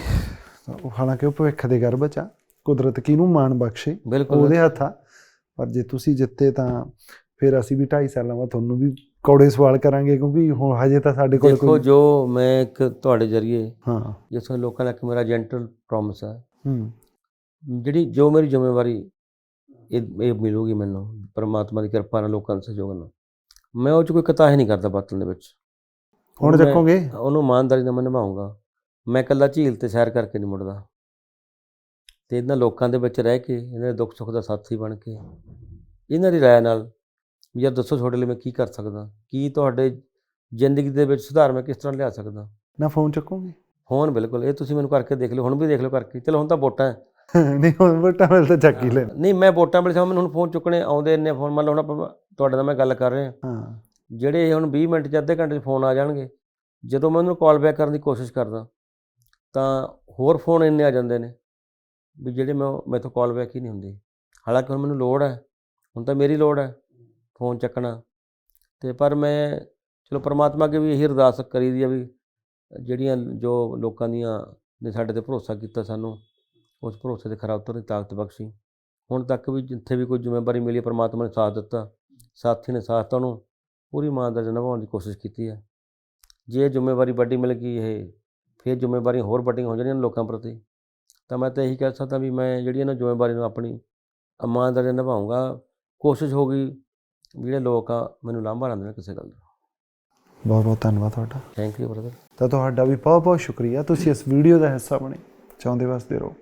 ਹਾਲਾਂਕਿ ਉਹ ਭਵਿੱਖ ਦੇ ਗਰਭ 'ਚ ਆ ਕੁਦਰਤ ਕਿਹਨੂੰ ਮਾਣ ਬਖਸ਼ੇ ਉਹਦੇ ਹੱਥ ਆ। ਪਰ ਜੇ ਤੁਸੀਂ ਜਿੱਤੇ ਤਾਂ ਫਿਰ ਅਸੀਂ ਵੀ 2.5 ਸਾਲਾਂ ਬਾਅਦ ਤੁਹਾਨੂੰ ਵੀ ਕੌੜੇ ਸਵਾਲ ਕਰਾਂਗੇ ਕਿਉਂਕਿ ਹੁਣ ਹਜੇ ਤਾਂ ਸਾਡੇ ਕੋਲ ਦੇਖੋ ਜੋ ਮੈਂ ਇੱਕ ਤੁਹਾਡੇ ਜਰੀਏ ਹਾਂ। ਜਿਸ ਨੂੰ ਲੋਕਾਂ ਦਾ ਇੱਕ ਮੇਰਾ ਜੈਂਟਲ ਪ੍ਰੋਮਿਸ ਹੈ ਹੂੰ। ਜਿਹੜੀ ਜੋ ਮੇਰੀ ਜ਼ਿੰਮੇਵਾਰੀ ਇਹ ਇਹ ਮਿਲੂਗੀ ਮੈਨੂੰ ਪਰਮਾਤਮਾ ਦੀ ਕਿਰਪਾ ਨਾਲ ਲੋਕਾਂ ਦੇ ਸਹਿਯੋਗ ਨਾਲ। ਮੈਂ ਉਹ ਚ ਕੋਈ ਕਤਾਹੀ ਨਹੀਂ ਕਰਦਾ ਬਾਤਲ ਦੇ ਵਿੱਚ। ਹੁਣ ਮੈਂ- ਚੱਕੋਗੇ ਉਹਨੂੰ ਇਮਾਨਦਾਰੀ ਨਾਲ ਮੈਂ ਨਿਭਾਉਂਗਾ ਮੈਂ ਇਕੱਲਾ ਝੀਲ ਤੇ ਸੈਰ ਕਰਕੇ ਨਹੀਂ ਮੁੜਦਾ। ਤੇ ਇਹਨਾਂ ਲੋਕਾਂ ਦੇ ਵਿੱਚ ਰਹਿ ਕੇ ਇਹਨਾਂ ਦੇ ਦੁੱਖ ਸੁੱਖ ਦਾ ਸਾਥੀ ਬਣ ਕੇ ਇਹਨਾਂ ਦੀ ਰਾਏ ਨਾਲ ਵੀ ਯਾਰ ਦੱਸੋ ਤੁਹਾਡੇ ਲਈ ਮੈਂ ਕੀ ਕਰ ਸਕਦਾ? ਕੀ ਤੁਹਾਡੇ ਜ਼ਿੰਦਗੀ ਦੇ ਵਿੱਚ ਸੁਧਾਰ ਮੈਂ ਕਿਸ ਤਰ੍ਹਾਂ ਲਿਆ ਸਕਦਾ? ਨਾ ਫੋਨ ਚੱਕੋਗੇ? ਫੋਨ ਬਿਲਕੁਲ ਇਹ ਤੁਸੀਂ ਮੈਨੂੰ ਕਰਕੇ ਦੇਖ ਲਿਓ ਹੁਣ ਵੀ ਦੇਖ ਲਿਓ ਕਰਕੇ। ਚਲੋ ਹੁਣ ਤਾਂ ਵੋਟਾਂ ਹੈ। ਨਹੀਂ ਹੁਣ ਵੋਟਾਂ ਵੇਲੇ ਤਾਂ ਚੱਕ ਹੀ ਲੈਣਾ। ਨਹੀਂ ਮੈਂ ਵੋਟਾਂ ਵੇਲੇ ਸਮਾਂ ਮੈਨੂੰ ਹੁਣ ਫੋਨ ਚੁੱਕਣੇ ਆਉਂਦੇ ਇੰਨੇ ਫੋਨ ਮੰਨ ਲਓ ਹੁਣ ਆਪਾਂ ਤੁਹਾਡੇ ਨਾਲ ਮੈਂ ਗੱਲ ਕਰ ਰਿਹਾ। ਹਾਂ। ਜਿਹੜੇ ਹੁਣ 20 ਮਿੰਟ ਚ ਅੱਧੇ ਘੰਟੇ ਚ ਫੋਨ ਆ ਜਾਣਗੇ ਜਦੋਂ ਮੈਂ ਉਹਨੂੰ ਕਾਲ ਬੈਕ ਕਰਨ ਦੀ ਕੋਸ਼ਿਸ਼ ਕਰਦਾ ਤਾਂ ਹੋਰ ਫੋਨ ਇੰਨੇ ਆ ਜਾਂਦੇ ਨੇ ਵੀ ਜਿਹੜੇ ਮੈਂ ਮੈਥੋਂ ਕਾਲ ਬੈਕ ਹੀ ਨਹੀਂ ਹੁੰਦੀ। ਹਾਲਾਂਕਿ ਹੁਣ ਮੈਨੂੰ ਲੋੜ ਹੈ ਹੁਣ ਤਾਂ ਮੇਰੀ ਲੋੜ ਹੈ ਫੋਨ ਚੱਕਣਾ। ਤੇ ਪਰ ਮੈਂ ਚਲੋ ਪ੍ਰਮਾਤਮਾ ਅੱਗੇ ਵੀ ਇਹੀ ਅਰਦਾਸ ਕਰੀ ਦੀ ਆ ਵੀ ਜਿਹੜੀਆਂ ਜੋ ਲੋਕਾਂ ਦੀਆਂ ਨੇ ਸਾਡੇ ਤੇ ਭਰੋਸਾ ਕੀਤਾ ਸਾਨੂੰ ਉਸ ਭਰੋਸੇ ਤੇ ਖਰਾ ਉਤਰਨ ਦੀ ਤਾਕਤ ਬਖਸ਼ੀ। ਹੁਣ ਤੱਕ ਵੀ ਜਿੱਥੇ ਵੀ ਕੋਈ ਜ਼ਿੰਮੇਵਾਰੀ ਮਿਲੀ ਪ੍ਰਮਾਤਮਾ ਨੇ ਸਾਥ ਦਿੱਤਾ। ਸਾਥੀ ਨੇ ਸਾਥ ਤਾਂ ਉਹਨੂੰ ਪੂਰੀ ਇਮਾਨਦਾਰੀ ਨਿਭਾਉਣ ਦੀ ਕੋਸ਼ਿਸ਼ ਕੀਤੀ ਹੈ। ਜੇ ਜ਼ਿੰਮੇਵਾਰੀ ਵੱਡੀ ਮਿਲ ਗਈ ਇਹ ਫਿਰ ਜ਼ਿੰਮੇਵਾਰੀਆਂ ਹੋਰ ਵੱਡੀਆਂ ਹੋ ਜਾਣੀਆਂ ਨੇ ਲੋਕਾਂ ਪ੍ਰਤੀ। ਤਾਂ ਮੈਂ ਤਾਂ ਇਹੀ ਕਹਿ ਸਕਦਾ ਵੀ ਮੈਂ ਜਿਹੜੀ ਇਹਨਾਂ ਜ਼ਿੰਮੇਵਾਰੀ ਨੂੰ ਆਪਣੀ ਇਮਾਨਦਾਰੀ ਨਿਭਾਉਂਗਾ ਕੋਸ਼ਿਸ਼ ਹੋਗੀ ਵੀ ਜਿਹੜੇ ਲੋਕ ਆ ਮੈਨੂੰ ਲਾਂਭਾ ਨਾ ਦੇਣ ਕਿਸੇ ਗੱਲ ਦਾ। ਬਹੁਤ ਬਹੁਤ ਧੰਨਵਾਦ ਤੁਹਾਡਾ। ਥੈਂਕ ਯੂ ਬ੍ਰਦਰ ਤਾਂ ਤੁਹਾਡਾ ਵੀ ਬਹੁਤ ਬਹੁਤ ਸ਼ੁਕਰੀਆ। ਤੁਸੀਂ ਇਸ ਵੀਡੀਓ ਦਾ ਹਿੱਸਾ ਬਣੇ। ਚਾਹੁੰਦੇ ਵਸਦੇ ਰਹੋ।